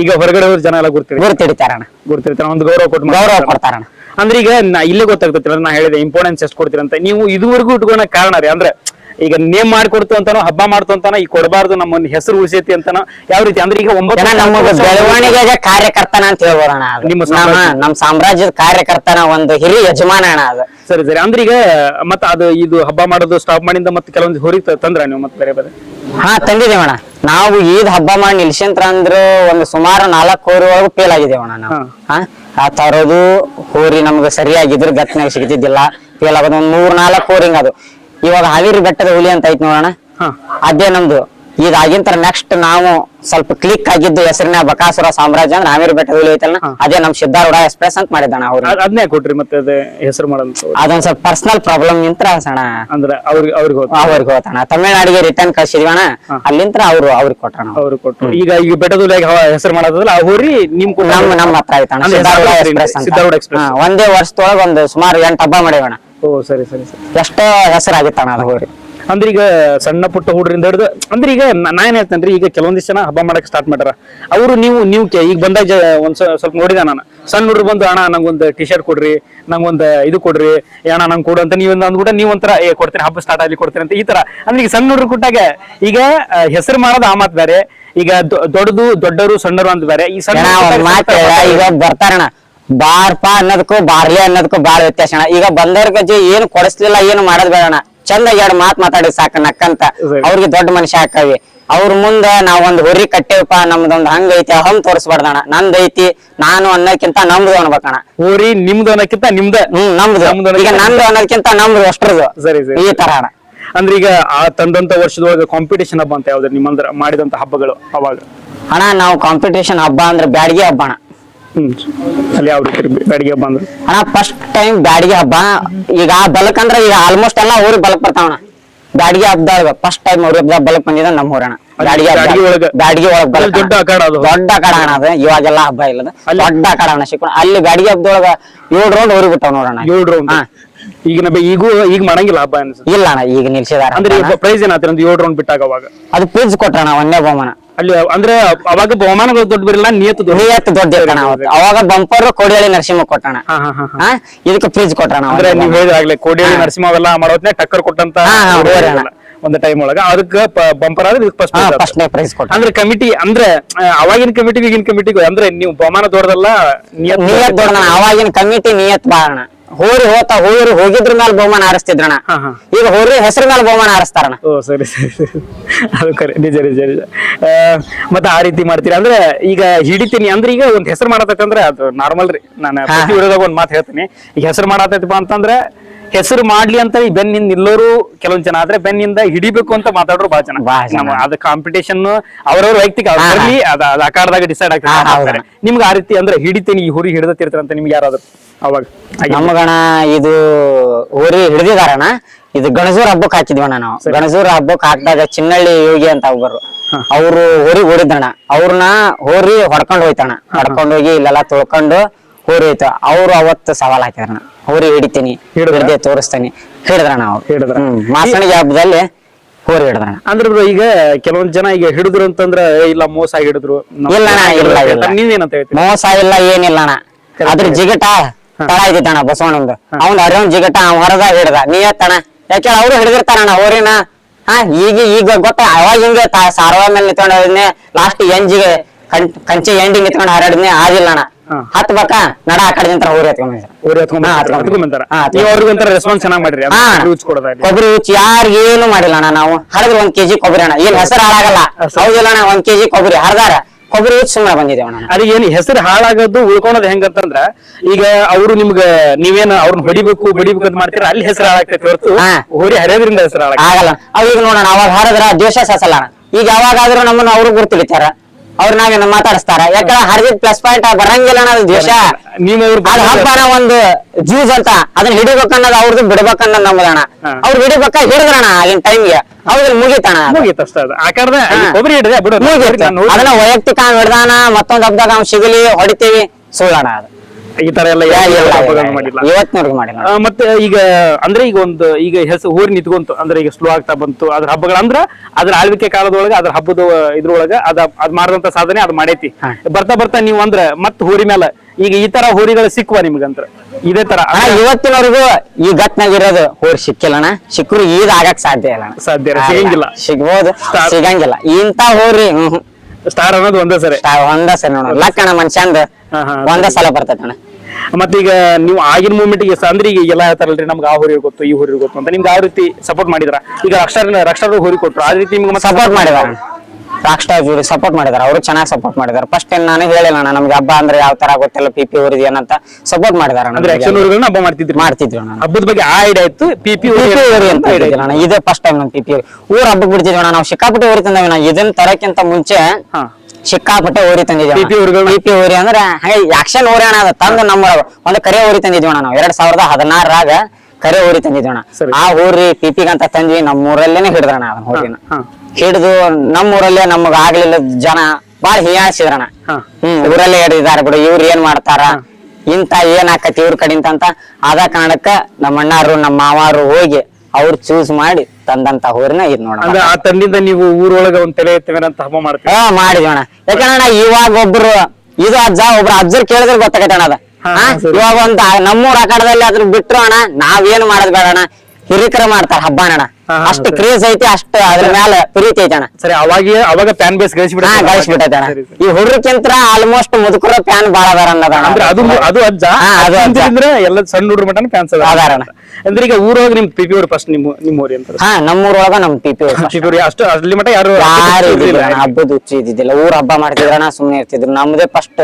ಈಗ ಹೊರಗಡೆ ಜನ ಜನ ಎಲ್ಲ ಗುರ್ತಿರಿ ಗುರ್ತಿಡಿತಾರಣ್ಣ ಗುರ್ತಿರ್ತಾರ. ಒಂದು ಗೌರವ ಕೊಟ್ಟು ಗೌರವ ಕೊಡ್ತಾರಣ ಅಂದ್ರೆ ಈಗ ನಾ ಇಲ್ಲೇ ಗೊತ್ತಾಗ್ತಿರ ನಾ ಹೇಳಿದೆ ಇಂಪಾರ್ಟೆನ್ಸ್ ಎಷ್ಟು ಕೊಡ್ತೀರಂತ. ನೀವು ಇದುವರೆಗೂ ಇಟ್ಕೊಳಕ್ ಕಾರಣ ರೀ. ಅಂದ್ರೆ ಈಗ ನೇಮ್ ಮಾಡ್ಕೊಡ್ತು ಅಂತಾನೋ ಹಬ್ಬ ಮಾಡ್ತು ಅಂತಾನೋ ಈಗ ಕೊಡಬಾರ್ದು ನಮ್ಮ ಹೆಸರು ಉಳಿಸೈತಿ ಅಂತಾನೋ ಯಾವ ರೀತಿ? ಅಂದ್ರೆ ಈಗ ಒಂಬತ್ತು ವರ್ಷ- ಬೆಳವಣಿಗೆಗೆ ಕಾರ್ಯಕರ್ತನ ಅಂತ ಹೇಳ್ಬೋದಣ್ಣ ಅದು. ನಿಮ್ಮ ನಮ್ಮ ಸಾಮ್ರಾಜ್ಯ. ಸಾಮ್ರಾಜ್ಯದ ಕಾರ್ಯಕರ್ತನ ಒಂದು ಹಿರಿಯ ಯಜಮಾನ ಅಣ್ಣ ಅದು. ಸರಿ ಸರಿ. ಅಂದ್ರೆ ಈಗ ಮತ್ತ ಅದು ಇದು ಹಬ್ಬ ಮಾಡೋದು ಸ್ಟಾಪ್ ಮಾಡಿಂದ ಮತ್ತೆ ಕೆಲವೊಂದು ಹೊರಿ ತಂದ್ರ ನೀವು ಮತ್ತೆ ಬೇರೆ ಬೇರೆ? ಹಾ ತಂದಿದೇವಣ್ಣ ನಾವು ಈದ್ ಹಬ್ಬ ಮಾಡಿ ನಿಲ್ಸಂತ್ರ ಅಂದ್ರೆ ಒಂದು ಸುಮಾರು ನಾಲ್ಕು ಹೋರಿ ಒಳಗೂ ಫೇಲ್ ಆಗಿದ್ದೇವಣ್ಣ ನಾವು. ಹಾ. ಆ ತರೋದು ಹೋರಿ ನಮ್ಗೆ ಸರಿಯಾಗಿದ್ರೆ ಗತ್ನಾಗ ಸಿಗ್ತಿದ್ದಿಲ್ಲ. ಫೇಲ್ ಆಗೋದು ಒಂದ್ ಮೂರ್ ನಾಲ್ಕು ಹೋರಿ ಹಿಂಗ್ ಅದು. ಇವಾಗ ಹಾವೇರಿ ಬೆಟ್ಟದ ಹುಲಿ ಅಂತ ಐತಿ ನೋಡೋಣ. ಅದೇ ನಮ್ದು. ಇದಾಗಿಂತರ ನೆಕ್ಸ್ಟ್ ನಾವು ಸ್ವಲ್ಪ ಕ್ಲಿಕ್ ಆಗಿದ್ದು ಹೆಸರಿನ ಬಕಾಸುರ ಸಾಮ್ರಾಜ್ಯ ಅಂದ್ರೆ ಹಾವೇರಿ ಬೆಟ್ಟದ ಹುಲಿ ಐತಲ್ಲ ಅದೇ ನಮ್ ಸಿದ್ದಾರೂಢ ಎಕ್ಸ್ಪ್ರೆಸ್ ಅಂತ ಮಾಡಿದ್ದಾನ ಅವ್ರು. ಅದನ್ನೇ ಅದ್ನೇ ಕೊಟ್ರಿ ಮತ್ತೆ ಅದೇ ಹೆಸರು ಮಾಡೋದು ಅದೊಂದ್ ಸ್ವಲ್ಪ ಪರ್ಸನಲ್ ಪ್ರಾಬ್ಲಮ್ ನಿಂತ್ರ ಸಣ್ಣ. ಅಂದ್ರೆ ಅವ್ರಿಗೆ ಅವ್ರಿಗೆ ಹೋತಣ ತಮಿಳ್ನಾಡಿಗೆ ರಿಟರ್ನ್ ಕಳ್ಸಿದ್ವಣ ಅಲ್ಲಿಂತ್ರ ಅವ್ರು ಅವ್ರಿಗೆ ಕೊಟ್ರಣ ಅವ್ರಿಗೆ ಕೊಟ್ರು. ಈಗ ಈಗ ಬೆಟ್ಟದ ಹೆಸರು ಮಾಡೋದಲ್ಲ ಅವ್ರಿ ಹೋರಿ ನಿಮ್ ಕೊಟ್ಟ- ನಮ್ ನಮ್ಮ ಹತ್ರ ಸಿದ್ದಾರೂಢ ಎಕ್ಸ್ಪ್ರೆಸ್. ಹಾ, ಒಂದೇ ವರ್ಷದೊಳಗೆ ಒಂದು ಸುಮಾರು ಎಂಟು ಹಬ್ಬ ಮಾಡೇವಣ ಓ ಸರಿ ಸರಿ ಸರಿ. ಎಷ್ಟ ಹೆಸರಾಗಿತ್ತಣ್ಣ ಅದು. ಹೋರಿ ಅಂದ್ರೆ ಈಗ ಸಣ್ಣ ಪುಟ್ಟ ಹುಡ್ರಿಂದ ಹಿಡಿದು ಅಂದ್ರೆ ಈಗ ನಾ ನಾ ಏನ್ ಹೇಳ್ತೇನೆ ಈಗ ಕೆಲವೊಂದಿಷ್ಟು ಜನ ಹಬ್ಬ ಮಾಡಕ್ ಸ್ಟಾರ್ಟ್ ಮಾಡ್ಯಾರ. ಅವರು ನೀವು ನೀವು ಕೆ- ಈಗ ಬಂದಾಗ ಜ- ಒಂದ್ ಸ್ವ- ಸ್ವಲ್ಪ ನೋಡಿದ ನಾನು. ಸಣ್ಣ ಹುಡುಗ್ರು ಬಂದು ಅಣ್ಣ ನಂಗೊಂದು ಟಿ ಶರ್ಟ್ ಕೊಡ್ರಿ ನಂಗೊಂದು ಇದು ಕೊಡ್ರಿ ಏ ಅಣ್ಣ ನಂಗೆ ಕೊಡು ಅಂತ ನೀವೊಂದು ಅಂದ್ಬಿಟ್ಟು ನೀವು ಒಂಥರ ಏ ಕೊಡ್ತೀನಿ ಹಬ್ಬ ಸ್ಟಾರ್ಟ್ ಆಗ್ಲಿ ಕೊಡ್ತೀನಿ ಅಂತ ಈ ತರ. ಅಂದ್ರೆ ಈಗ ಸಣ್ಣ ಹುಡುಗ್ರು ಕೊಟ್ಟಾಗ ಈಗ ಹೆಸರು ಮಾಡೋದು ಆ ಮಾತು ಬೇರೆ. ಈಗ ದೊ- ದೊಡ್ಡದು ದೊಡ್ಡರು ಸಣ್ಣರು ಅಂತ ಬೇರೆ. ಈ ಸಣ್ಣ ಜನ ಒಂದ್ ಮಾತು ಈಗ ಬರ್ತಾರಣ ಬಾರ್ಪಾ ಅನ್ನೋದಕ್ಕೂ ಬಾರ್ಲಿ ಅನ್ನೋದಕ್ಕೂ ಬಾಳ ವ್ಯತ್ಯಾಸ ಅಣ್ಣ. ಈಗ ಬಂದವ್ರಿಗೆ ಜಿ ಏನು ಕೊಡಿಸ್ಲಿಲ್ಲ ಏನು ಮಾಡೋದ್ ಬೇಡಣ ಚಂದ ಎರಡು ಮಾತ್ ಮಾತಾಡಿ ಸಾಕ ನಕ್ಕಂತ. ಅವ್ರಿಗೆ ದೊಡ್ಡ ಮನುಷ್ಯ ಹಾಕವಿ. ಅವ್ರ ಮುಂದ ನಾವ್ ಒಂದ್ ಹುರಿ ಕಟ್ಟೇವಪ್ಪ ನಮ್ದೊಂದ್ ಹಂಗ ಐತಿ ಹಂಗ್ ತೋರಿಸ್ಬಾರ್ದಣ ನಂದ್ ಐತಿ ನಾನು ಅನ್ನೋಕ್ಕಿಂತ ನಮ್ದು ಅನ್ಬೇಕಣ ಹುರಿ ನಿಮ್ದು ಅನ್ನಕ್ಕಿಂತ ನಿಮ್ದ. ಹ್ಮ್ ನಮ್ದು. ಈಗ ನಂದು ಅನ್ನೋದಕ್ಕಿಂತ ನಮ್ದು ಅಷ್ಟ್ರದು ಸರಿ ಸರಿ. ಈ ತರ ಅಣ್ಣ. ಅಂದ್ರೆ ಈಗ ಆ ತಂದಂತ ವರ್ಷದೊಳಗೆ ಕಾಂಪಿಟೇಷನ್ ಹಬ್ಬ ಅಂತ ಯಾವ್ದು ನಿಮ್ಮಂದ್ರ ಮಾಡಿದಂತ ಹಬ್ಬಗಳು ಅವಾಗ. ಅಣ್ಣ ನಾವು ಕಾಂಪಿಟೇಷನ್ ಹಬ್ಬ ಅಂದ್ರೆ ಬ್ಯಾಡ್ಗೆ ಹಬ್ಬ ಅಣ್ಣ. ಹ್ಮ್. ಅಲ್ಲಿ ಯಾವ ರೀತಿ ಬ್ಯಾಡಿಗೆ ಹಬ್ಬ ಅಂದ್ರೆ ಅಣ್ಣ ಫಸ್ಟ್ ಟೈಮ್ ಬ್ಯಾಡಿಗೆ ಹಬ್ಬ. ಈಗ ಬಲಕ್ ಅಂದ್ರೆ ಈಗ ಆಲ್ಮೋಸ್ಟ್ ಎಲ್ಲಾ ಊರಿಗೆ ಬಲಕ್ ಬರ್ತಾವಣ ಬ್ಯಾಡಿಗೆ ಹಬ್ಬದಾಗ ಫಸ್ಟ್ ಟೈಮ್ ಅವ್ರ ಹಬ್ಬ ಬಲಕ್ ಬಂದಿದ್ದ ನಮ್ಮ ಊರಣ ಬ್ಯಾಡಿಗೆ ಬ್ಯಾಡಿಗೆ ಒಳಗ? ಬ್ಯಾಡ್ಗೆ ಒಳಗ್ ಬಲಕ್ ದೊಡ್ಡ. ಅಖಾಡ ಅದು. ದೊಡ್ಡ ಅಖಾಡ ಅಣ್ಣ ಅದು. ಇವಾಗೆಲ್ಲ ಹಬ್ಬ ಇಲ್ಲದ. ದೊಡ್ಡ ಅಖಾಡ ಅಣ್ಣ ಅಲ್ಲಿ ಬ್ಯಾಡಿಗೆ ಹಬ್ಬದೊಳಗ ಏಳು ರೌಂಡ್ ಊರಿಗೆ ಬಿಟ್ಟಾವ ನೋಡೋಣ ಏಳು ರೌಂಡ್. ಈಗಿನ ಬೆ- ಈಗೂ ಈಗ ಮಾಡಂಗಿಲ್ಲ ಹಬ್ಬ ಅನ್ಸುತ್ತೆ? ಇಲ್ಲ ಅಣ್ಣ ಈಗ ನಿಲ್ಸಿದಾರ ಅಂದ್ರೆ ಪ್ರೈಸ್ ಏನಾತ್ರ ಒಂದು ಏಳು ರೌಂಡ್ ಬಿಟ್ಟಾಗ ಅವಾಗ? ಅದು ಪ್ರೈಸ್ ಕೊಟ್ರಣ ಒಂದೇ ಬಹುಮಾನ. ಅಲ್ಲಿ ಅಂದ್ರೆ ಅವಾಗ ಬಹುಮಾನಗಳು ದೊಡ್ಡ ಬರಲ್ಲ ನಿಯತ್ತು ದೊಡ್ಡ ನಿಯತ್ ದೊಡ್ಡ ಇರ್ತಾನ ಅವತ್ತು. ಅವಾಗ ಬಂಪರ್ ಕೋಡಿಹಳ್ಳಿ ನರಸಿಂಹ ಕೊಟ್ಟಣ. ಹಾ ಹಾ ಹಾ ಹಾ. ಇದಕ್ಕೆ ಫ್ರಿಜ್ ಕೊಟ್ಟಣ ಅಂದ್ರೆ ನೀವ್ ಹೇಳಿದಾಗ್ಲೇ ಕೋಡಿಯಲ್ಲಿ ನರಸಿಂಹ ಅವೆಲ್ಲ ಮಾಡೋತ್ನೆ ಟಕ್ಕರ್ ಕೊಟ್ಟಂತ ಹಾ, ಹಾ, ಒಂದು ಟೈಮ್ ಒಳಗ. ಅದಕ್ಕೆ ಬಂಪರ್ ಆದ್ರೆ ಇದಕ್ಕೆ ಫಸ್ಟ್ ಫಸ್ಟ್ ಪ್ರೈಸ್ ಕೊಟ್ಟ ಅಂದ್ರೆ ಕಮಿಟಿ ಅಂದ್ರೆ ಆ, ಅವಾಗಿನ ಕಮಿಟಿ ಈಗಿನ ಕಮಿಟಿಗೂ ಅಂದ್ರೆ ನೀವು ಬಹುಮಾನ ದೊಡ್ಡದಲ್ಲ ನಿಯತ್ ನಿಯತ್ ದೊಡ್ಡಣ ಅವಾಗಿನ ಕಮಿಟಿ ನಿಯತ್ ಬಾಳಣ ಹೋರಿ ಹೋತ ಹೋರಿ ಹೋಗಿದ್ರ ಮೇಲೆ ಬಹುಮಾನ ಆರಿಸ್ತಿದ್ರಣ. ಈಗ ಹೋರಿ ಹೆಸರ ಮೇಲೆ ಬಹುಮಾನ ಆರಿಸ್ತಾರಣ ಓ ಸರಿ ಸರಿ ಸರಿ. ಅದು ಕರೆ ನಿಜ ನಿಜ ನಿಜ. ಆ, ಮತ್ತೆ ಆ ರೀತಿ ಮಾಡ್ತೀರಿ ಅಂದ್ರೆ ಈಗ ಹಿಡಿತೀನಿ ಅಂದ್ರೆ ಈಗ ಒಂದ್ ಹೆಸರು ಮಾಡತೈತೆ ಅಂದ್ರೆ ಅದು ನಾರ್ಮಲ್ ರೀ. ನಾನು ವಿಡಿಯೋದಾಗ ಒಂದ್ ಮಾತು ಹೇಳ್ತೀನಿ. ಈಗ ಹೆಸರು ಮಾಡತೈತಿಪ್ಪ ಅಂತಂದ್ರೆ ಹೆಸರು ಮಾಡ್ಲಿ ಅಂತ ಈ ಬೆನ್ನಿಂದ ನಿಲ್ಲೋರು ಕೆಲವೊಂದ್ ಜನ ಆದ್ರೆ ಬೆನ್ನಿಂದ ಹಿಡಿಬೇಕು ಅಂತ ಮಾತಾಡೋರು ಬಹಳ ಜನ. ನಮ್ಮ ಅದ ಕಾಂಪಿಟೇಷನ್ ಅವ್ರವ್ರ ವೈಯಕ್ತಿಕ ಅವ್ರಲ್ಲಿ. ಅದ ಅದ ಅಕಾರದಾಗ ಡಿಸೈಡ್ ಆಗ್ತಾರೆ ನಿಮ್ಗೆ ಆ ರೀತಿ ಅಂದ್ರೆ ಹಿಡಿತೀನಿ ಈ ಹುರಿ ಹಿಡಿದತ್ತಿರ್ತಾರ ಅಂತ ನಿಮ್ಗೆ ಯಾರಾದ್ರು ಅವಾಗ ನಮ್ಮ ನಮಗಣ ಇದು ಹೋರಿ ಹಿಡಿದಿದಾರಣ ಇದು ಗಣಸೂರ್ ಹಬ್ಬಕ್ಕೆ ಹಾಕಿದ್ವಣ ನಾವು. ಗಣಸೂರ್ ಹಬ್ಬಕ್ಕೆ ಹಾಕಿದಾಗ ಚಿನ್ನಳ್ಳಿ ಯೋಗಿ ಅಂತ ಒಬ್ಬರು. ಅವರು ಹೋರಿ ಓಡಿದ್ರಣ ಅವ್ರನ್ನ ಹೋರಿ ಹೊಡ್ಕೊಂಡ್ ಹೋಯ್ತಣ್ಣ. ಹೊಡ್ಕೊಂಡ್ ಹೋಗಿ ಇಲ್ಲೆಲ್ಲ ತೊಳ್ಕೊಂಡು ಹೋರಿ ಐತ ಅವ್ರು ಅವತ್ತು ಸವಾಲ್ ಹಾಕಿದ್ರಣ ಹೋರಿ ಹಿಡಿತೀನಿ ಹಿಡಿದ್ರೆ? ಹಿಡ್ದೆ ತೋರಿಸ್ತೀನಿ. ಹಿಡಿದ್ರಣ ಅವ್ರು. ಹಿಡಿದ್ರ? ಮಾಸಣಿಗೆ ಹಬ್ಬದಲ್ಲಿ ಹೋರಿ ಹಿಡಿದ್ರಣ ಅಂದ್ರೆ bro ಈಗ ಕೆಲವೊಂದ್ ಜನ ಈಗ ಹಿಡಿದ್ರು ಅಂತಂದ್ರ ಏ, ಇಲ್ಲ ಮೋಸ ಹಿಡಿದ್ರು ಇಲ್ಲ ಅಣ್ಣ, ಇಲ್ಲ. ನೀವೇನಂತ ಹೇಳ್ತೀರಿ? ಮೋಸ ಇಲ್ಲ ಏನಿಲ್ಲ ಅಣ್ಣ. ಅದ್ರ ಜಿಗಟ ತಳ ಇದ್ದಿತ್ತಣ್ಣ ಬಸವಣ್ಣಂದು. ಅವ್ನ ಅರಿವನ್ ಜಿಗಟ ಅವ್ ಹೊರದ ಹಿಡ್ದ. ನೀ ಎತ್ತಣ ಯಾಕೆ ಅವ್ರು ಹಿಡಿದಿರ್ತಾರಣ್ಣ ಹೋರಿನ? ಹಾ ಈಗ ಈಗ ಗೊತ್ತ ಅವಾಗ ಹಿಂಗ ಸಾರವ ಮೇಲೆ ನಿಂತ್ಕೊಂಡು ಹೋದ್ನೆ ಲಾಸ್ಟ್ ಎಂಜಿಗೆ ಕಂ- ಕಂಚೆ ಎಂಡಿ ನಿತ್ಕೊಂಡ್ ಹಾರಾಡಿದ್ನೆ ಆಗಿಲ್ಲ ಅಣ್ಣ. ಹಾ. ಹತ್ ಬಕ ನಡ ಆ ಕಡೆ ನಿಂತ್ರ ಊರಿ ನೀವು ಅವ್ರಿಗೆ ಒಂಥರ ರೆಸ್ಪಾನ್ಸ್ ಚೆನ್ನಾಗಿ ಮಾಡಿರಿ. ಕೊಬ್ಬರಿ ಹುಚ್ಚಿ ಯಾರಿಗೇನು ಮಾಡಿಲ್ಲ ಅಣ್ಣ ನಾವು. ಹರಿದ್ರೆ ಒಂದ್ ಕೆಜಿ ಕೊಬ್ಬರಿ ಅಣ್ಣ. ಏನ್ ಹೆಸರು ಹಾಳಾಗಲ್ಲ. ಹೌದಿಲ್ಲ ಅಣ್ಣ ಒಂದ್ ಕೆಜಿ ಕೊಬ್ಬರಿ ಹರಿದಾರ. ಕೊಬ್ಬರಿ ಹುಚ್ಚಿ ಸುಮ್ಮನೆ ಬಂದಿದೆ ಅಣ್ಣ. ಅದೇ ಏನ್ ಹೆಸರು ಹಾಳಾಗದ್ದು ಉಳ್ಕೊಳೋದು ಹೆಂಗಂತಂದ್ರ ಈಗ ಅವರು ನಿಮ್ಗ ನೀವೇನ ಅವ್ರನ್ನ ಹೊಡಿಬೇಕು ಬಡಿಬೇಕು ಅಂತ ಮಾಡ್ತೀರಾ ಅಲ್ಲಿ ಹೆಸರು ಹಾಳಾಗ್ತೈತಿ ಹೊರತು. ಹೋರಿ ಹರಿಯೋದ್ರಿಂದ ಹೆಸರು ಹಾಳಾಗಲ್ಲ ಅವ್ ಈಗ ನೋಡೋಣ ಅವಾಗ ಹಾರದ್ರ ದೇಶ ಸಸಲ್ಲ ಅಣ್ಣ. ಈಗ ಯಾವಾಗಾದ್ರೂ ನಮ್ಮನ್ನ ಅವ್ರು ಗುರ್ತಿಡಿತಾರ ಅವ್ರ ನಾವೇನ ಮಾತಾಡಿಸ್ತಾರ? ಯಾಕಂದ್ರೆ ಹರಿದಿದ್ ಪ್ಲಸ್ ಪಾಯಿಂಟ್ ಬರಂಗಿಲ್ಲ ಅನ್ನೋದು ದ್ವೇಷ. ಅವ್ರ ಅದ್ ಹಬ್ಬನ ಒಂದು ಜ್ಯೂಸ್ ಅಂತ ಅದನ್ನ ಹಿಡಿಬೇಕನ್ನೋದು ಅವ್ರದ್ದು ಬಿಡ್ಬೇಕನ್ನೋದು ನಮ್ಮದಣ್ಣ ಹಾ. ಅವ್ರು ಹಿಡಿಬೇಕ ಹಿಡಿದ್ರಣ ಆಗಿನ ಟೈಮ್ಗೆ ಅವ್ರಿಗೆ ಮುಗಿತಣ ಅದು. ಮುಗೀತು ಅಷ್ಟ ಅದು. ಆ ಕಾರಣ ಹಾ. ಕೊಬ್ಬರಿ ಹಿಡಿದೆ ಬಿಡು. ಮುಗೀತು. ನಾನು ಅದನ್ನ ವೈಯಕ್ತಿಕ ಹಿಡ್ದಾನ ಮತ್ತೊಂದ್ ಹಬ್ಬದಾಗ ಅವ್ನ್ ಸಿಗಲಿ ಹೊಡಿತೀವಿ. ಸುಳ್ಳಣ ಅದು. ಈ ತರ ಎಲ್ಲ ಯಾ- ಯಾವ ಇಲ್ಲ, ಇಲ್ಲ, ಹಬ್ಬಗಳನ್ನ ಇಲ್ಲ. ಮಾಡಿಲ್ಲ. ಇವತ್ತಿನವರೆಗೂ ಮಾಡಿಲ್ಲ. ಆ, ಮತ್ತೆ ಈಗ ಅಂದ್ರೆ ಈಗ ಒಂದು ಈಗ ಹೆಸರು ಊರಿ ನಿಂತ್ಕೊಂತು ಅಂದ್ರೆ ಈಗ ಸ್ಲೋ ಆಗ್ತಾ ಬಂತು. ಅದ್ರ ಹಬ್ಬಗಳ ಅಂದ್ರ ಅದ್ರ ಆಳ್ವಿಕೆ ಕಾಲದೊಳಗ ಅದ್ರ ಹಬ್ಬದ ಇದ್ರೊಳಗ ಅದ ಅದ್ ಮಾಡಿದಂತ ಸಾಧನೆ ಅದ್ ಮಾಡೈತಿ. ಹಾ. ಬರ್ತಾ ಬರ್ತಾ ನೀವು ಅಂದ್ರ ಮತ್ ಹೂರಿ ಮೇಲೆ ಈಗ ಈ ತರ ಹೋರಿಗಳು ಸಿಕ್ಕುವ ನಿಮ್ಗಂತ್ರ? ಇದೇ ತರ. ಅಣ್ಣ ಇವತ್ತಿನವರೆಗೂ ಈ ಗಟ್ನಾಗಿರೋದು ಹೋರ್ ಸಿಕ್ಕಿಲ್ಲಣ್ಣ ಸಿಕ್ಕರು ಈಗ ಆಗಕ್ ಸಾಧ್ಯ ಇಲ್ಲ ಅಣ್ಣ. ಸಾಧ್ಯ ಇಲ್ಲ. ಸಿಗಂಗಿಲ್ಲ. ಸಿಗ್ಬೋದು ಸ್ಟಾರ್- ಸಿಗಂಗಿಲ್ಲ. ಇಂತ ಹೋರಿ ಹ್ಮ್. ಸ್ಟಾರ್ ಅನ್ನೋದು ಒಂದೇ ಸರಿ. ಒಂದ ಸರಿ ನೋಡ. ಲಕ್ಕಣ ಮನುಷ್ಯಂದ ಹಾ, ಹಾ, ಒಂದ ಸಲ ಬರ್ತೈತಣ್ಣ ಮತ್ತೀಗ ನೀವು ಆಗಿನ ಮೂಮೆಂಟ್ಗೆ ಅಂದ್ರೆ ಈಗ ಎಲ್ಲ ಹೇಳ್ತಾರಲ್ರಿ ನಮ್ಗೆ ಆ ಹೋರಿ ಗೊತ್ತು ಈ ಹುರಿ ಗೊತ್ತು ಅಂತ ನಿಮ್ಗೆ ಆ ರೀತಿ ಸಪೋರ್ಟ್ ಮಾಡಿದ್ರ? ಈಗ ಅಕ್ಷರ ರಕ್ಷರ ಹುರಿ ಕೊಟ್ರು ಆ ರೀತಿ ನಿಮ್ಗೆ ಸಪೋರ್ಟ್ ಮಾಡಿದಾರ. ರಾಕ್ ಸ್ಟಾರ್ ಸಪೋರ್ಟ್ ಮಾಡಿದಾರ ಅವರು ಚೆನ್ನಾಗಿ ಸಪೋರ್ಟ್ ಮಾಡಿದಾರೆ. ಫಸ್ಟ್ ಟೈಮ್ ನಾನು ಹೇಳಿಲ್ಲ ಅಣ್ಣ ನಮ್ಗೆ ಹಬ್ಬ ಅಂದ್ರೆ ಯಾವ ತರ ಗೊತ್ತಿಲ್ಲ ಪಿ ಪಿ ಊರಿದ್ ಏನಂತ ಸಪೋರ್ಟ್ ಮಾಡಿದಾರ ಅಂದ್ರೆ ಹಬ್ಬ ಮಾಡ್ತಿದ್ರು? ಮಾಡ್ತಿದ್ರು ಹಬ್ಬದ ಬಗ್ಗೆ ಆ ಐಡಿಯಾ ಇತ್ತು ಪಿ ಪಿ ಊರಿ ಅಂತ ಅಣ್ಣ. ಇದೇ ಫಸ್ಟ್ ಟೈಮ್ ನಮ್ ಪಿ ಪಿ ಊರ್ ಹಬ್ಬಕ್ಕೆ ಬಿಡ್ತಿದ್ವಿ ನಾವು ಸಿಕ್ಕಾಪಟ್ಟೆ ಊರಿ ತಂದವಿ ಅಣ್ಣ. ಇದನ್ನ ತರಕ್ಕಿಂತ ಮುಂಚೆ ಹಾ. ಸಿಕ್ಕಾಪಟ್ಟೆ ಓರಿ ತಂದಿದ್ವಿ PP ಊರುಗಳು? ಪಿಪಿ ಓರಿ ಅಂದ್ರೆ ಹಂಗೆ ಆಕ್ಷನ್ ಓರಿ ಅಣ್ಣ ಅದು. ತಂದು ನಮ್ಮ ಒಂದು ಕರೆ ಓರಿ ತಂದಿದ್ವಿ ಅಣ್ಣ ನಾವು. ಎರಡ್ ಸಾವಿರದ ಹದಿನಾರರಾಗ ಕರೆ ಓರಿ ತಂದಿದ್ವಿ ಅಣ್ಣ. ಸರಿ. ಆ ಊರಿ ಪಿಪಿಗಂತ ತಂದ್ವಿ ನಮ್ಮ ಊರಲ್ಲೇನೆ ಹಿಡಿದ್ರಣ ಅದನ್ನ ಹೋಗಿನ ಹಾ. ಹಿಡಿದು ನಮ್ಮ ಊರಲ್ಲೇ ನಮಗ ಆಗ್ಲಿಲ್ಲ ಜನ ಬಾಳ ಹೀಯಾಳಿಸಿದ್ರಣ ಹಾ. ಹ್ಮ್ ಊರಲ್ಲೇ ಹಿಡಿದಾರ ಬಿಡು ಇವ್ರು ಏನ್ ಮಾಡ್ತಾರ? ಇಂತ ಏನ್ ಆಕತಿ ಇವ್ರ ಕಡಿಂತ ಅಂತ ಆದ ಕಾರಣಕ್ಕ ನಮ್ಮ ಅಣ್ಣಾರು ನಮ್ಮ ಮಾವಾರು ಹೋಗಿ ಅವ್ರು ಚೂಸ್ ಮಾಡಿ ತಂದಂತ ಊರಿನ ಇದ್ ನೋಡ ಅಂದ್ರೆ ಆ ತಂದಿಂದ ನೀವು ಊರೊಳಗ ಒಂದ್ ತಲೆ ಎತ್ತವೆ ಅಂತ ಹಬ್ಬ ಮಾಡ್ತೀವಿ ಹಾ ಮಾಡಿದ್ವಿ ಅಣ್ಣ ಯಾಕಂದ್ರೆ ಇವಾಗ ಒಬ್ರು ಇದು ಅಜ್ಜ ಒಬ್ರು ಅಜ್ಜರ್ ಕೇಳಿದ್ರೆ ಗೊತ್ತಾಗೈತೆ ಅಣ್ಣ ಅದ ಹಾ? ಸರಿ. ಇವಾಗ ಒಂದ್ ನಮ್ಮೂರ ಆಕಡದಲ್ಲಿ ಅದ್ರ ಬಿಟ್ರು ಅಣ್ಣ ನಾವೇನ್ ಮಾಡೋದ್ ಬೇಡ ಅಣ್ಣ ಹಿರಿಕರ ಮಾಡ್ತಾರ ಹಬ್ಬ ಅಣ್ಣ ಅಷ್ಟು ಕ್ರೇಜ್ ಐತಿ ಅಷ್ಟು ಅದ್ರ ಮೇಲೆ ಪ್ರೀತಿ ಐತಿ ಅಣ್ಣ. ಸರಿ ಅವಾಗ ಅವಾಗ ಫ್ಯಾನ್ ಬೇಸ್ ಹಾ ಗಳಿಸ್ಬಿಡ್ತಾರೆ ಗಳಿಸ್ಬಿಟ್ಟೈತೆ ಅಣ್ಣ. ಈ ಹುಡ್ರಕ್ಕಿಂತ ಆಲ್ಮೋಸ್ಟ್ ಮುದುಕರ ಫ್ಯಾನ್ ಬಾಳ ಅದಾರ ಅನ್ನೋದ ಅಂದ್ರೆ ಅದು ಅದು ಅಜ್ಜ. ಹಾ, ಅದು ಅಜ್ಜ. ಅಂದ್ರೆ ಎಲ್ಲ ಸಣ್ಣ ಹುಡುಗ್ರ ಮಟನ್ ಫ್ಯಾನ್ಸ್ ಅದಾರ. ಅಣ್ಣ. ಅಂದ್ರೆ ಈಗ ಊರೊಳಗ ನಿಮ್ ಪಿ ಪಿ ಅವ್ರು ಫಸ್ಟ್ ನಿಮ್ಮ ನಿಮ್ಮ ಊರಿ ಅಂತ ಹಾ ನಮ್ಮೂರೊಳಗ ನಮ್ ಪಿ ಪಿ ಪಿ ಪಿ ಅಷ್ಟು ಅಲ್ಲಿ ಮಟ ಯಾರು ಯಾರು. ಇದ್ದಿಲ್ಲ ಹಬ್ಬದ ಹುಚ್ಚು ಇದ್ದಿದ್ದಿಲ್ಲ. ಊರ ಹಬ್ಬ ಮಾಡ್ತಿದ್ರಣ್ಣ ಸುಮ್ನೆ ಇರ್ತಿದ್ರು. ನಮ್ದೇ ಫಸ್ಟ್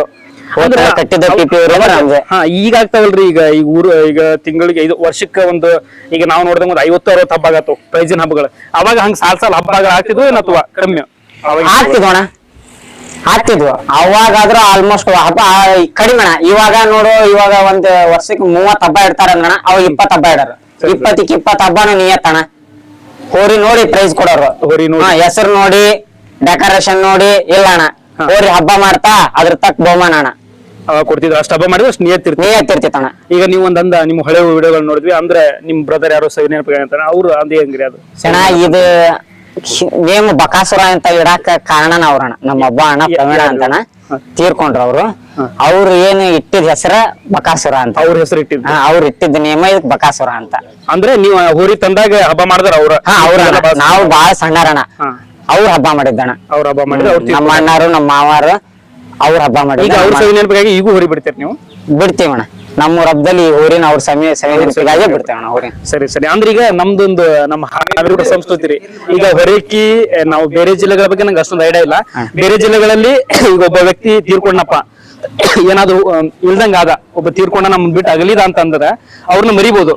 ಕಟ್ಟಿದ ಊರು ಹಾ ಈಗ ಆಗ್ತಾವಲ್ರಿ ಈಗ ಈ ಊರು ಈಗ ತಿಂಗಳಿಗೆ ಐದು ವರ್ಷಕ್ಕೆ ಒಂದು ಈಗ ನಾವು ನೋಡಿದಂಗ ಒಂದು ಐವತ್ತು ಅರವತ್ತು ಹಬ್ಬ ಆಗತ್ತು. ಪ್ರೈಜಿನ ಹಬ್ಬಗಳು. ಅವಾಗ ಹಂಗ ಸಾಲ್ ಸಾಲ್ ಹಬ್ಬಗಳು ಆಗ್ತಿದ್ವು ಏನ್ ಅಥವಾ ಕಮ್ಮಿ ಆಗ್ತಿದ್ವಣ ಆಗ್ತಿದ್ವು ಅವಾಗಾದ್ರೂ ಆಲ್ಮೋಸ್ಟ್ ಹಬ್ಬ ಕಡಿಮೆ ಇವಾಗ ನೋಡು ಇವಾಗ ಒಂದ್ ವರ್ಷಕ್ಕೆ ಮೂವತ್ ಹಬ್ಬ ಇಡ್ತಾರ ಅಂದ್ರಣ ಅವಾಗ ಇಪ್ಪತ್ ಹಬ್ಬ ಇಡಾರ. ಇಪ್ಪತ್ತಿಕ್ ಇಪ್ಪತ್ ಹಬ್ಬನು ನಿಯತ್ತಣ ಹೋರಿ ನೋಡಿ ಪ್ರೈಸ್ ಕೊಡೋರು. ಹೋರಿ ನೋಡಿ. ಹೆಸರು ನೋಡಿ ಡೆಕೋರೇಷನ್ ನೋಡಿ ಇಲ್ಲ ಅಣ್ಣ. ಹೋರಿ ಹಬ್ಬ ಮಾಡ್ತಾ ಅದ್ರ ತಕ್ಕ ಬಹುಮಾನ ಅಣ್ಣ. ಅವಾಗ ಕೊಡ್ತಿದ್ರು. ಅಷ್ಟು ಹಬ್ಬ ಮಾಡಿದ್ರೆ ಅಷ್ಟು ನಿಯತ್ತಿರ್ತೀವಿ ನಿಯತ್ತಿರ್ತಿತ್ತಣ್ಣ ಈಗ ನೀವು ಒಂದಂದ ನಿಮ್ಮ ಹಳೆ ವಿಡಿಯೋಗಳು ನೋಡಿದ್ವಿ ಅಂದ್ರೆ ನಿಮ್ ಬ್ರದರ್ ಯಾರೋ ಸವಿ ನೆನಪಿಗೆ ಅವ್ರು ಅಂದೇ ಹೆಂಗ್ರಿ ಅದು. ಅಣ್ಣ ಇದು ನೇಮ್ ಬಕಾಸುರ ಅಂತ ಇಡಾಕ ಕಾರಣನ ಅವ್ರಣ್ಣ ನಮ್ಮ ಹಬ್ಬ ಅಣ್ಣ ಪ್ರವೀಣ? ಅಂತಣ್ಣ. ತೀರ್ಕೊಂಡ್ರು ಅವ್ರು. ಅವ್ರು ಏನು ಇಟ್ಟಿದ ಹೆಸರ ಬಕಾಸುರ ಅಂತ. ಅವ್ರ ಹೆಸರು ಇಟ್ಟಿದ್ ಹಾ, ಅವ್ರು ಇಟ್ಟಿದ್ದ ನೇಮ ಇದಕ್ ಬಕಾಸುರ ಅಂತ. ಅಂದ್ರೆ ನೀವು ಹೋರಿ ತಂದಾಗ ಹಬ್ಬ ಮಾಡಿದ್ರ ಅವ್ರ? ಹಾ ಅವ್ರ ನಾವು ಬಾಳ ಸಣ್ಣರಣ ಹಾ. ಅವ್ರ ಹಬ್ಬ ಮಾಡಿದ್ದಣ್ಣ. ಅವ್ರ ಹಬ್ಬ ಮಾಡಿದ್ರೆ ಅವ್ರು ನಮ್ಮ ಅಣ್ಣಾರು ನಮ್ಮ ಮಾವಾರು ಅವ್ರ ಹಬ್ಬ ಈಗ ಅವ್ರ ಸವಿ ನೆನಪಿಗಾಗಿ ಈಗೂ ಹೋರಿ ಬಿಡ್ತೀರಿ ನೀವು? ಬಿಡ್ತೀವಣ್ಣ ನಮ್ಮ ಹಬ್ಬದಲ್ಲಿ ಊರಿನ ಅವ್ರ ಸಮಯ ಸಮಯಗಾಗೆ ಬಿಡ್ತೇವೆ ಊರಿನ. ಸರಿ ಸರಿ. ಅಂದ್ರೆ ಈಗ ನಮ್ದೊಂದು ನಮ್ಮ ನಾಗರಿಕ ಸಂಸ್ಕೃತಿ ರೀ. ಈಗ ಹೊರಕಿ ನಾವು ಬೇರೆ ಜಿಲ್ಲೆಗಳ ಬಗ್ಗೆ ನಂಗೆ ಅಷ್ಟೊಂದು ಐಡಿಯಾ ಇಲ್ಲ. ಬೇರೆ ಜಿಲ್ಲೆಗಳಲ್ಲಿ ಈಗ ಒಬ್ಬ ವ್ಯಕ್ತಿ ತೀರ್ಕೊಂಡಪ್ಪ. ಏನಾದ್ರು ಇಲ್ದಂಗಾದ ಇಲ್ದಂಗ ಆದ. ಒಬ್ಬ ತೀರ್ಕೊಂಡ ನಮ್ ಬಿಟ್ಟು ಅಗಲಿದ ಅಂತ ಅಂದ್ರೆ ಅವ್ರನ್ನ ಮರಿಬಹುದು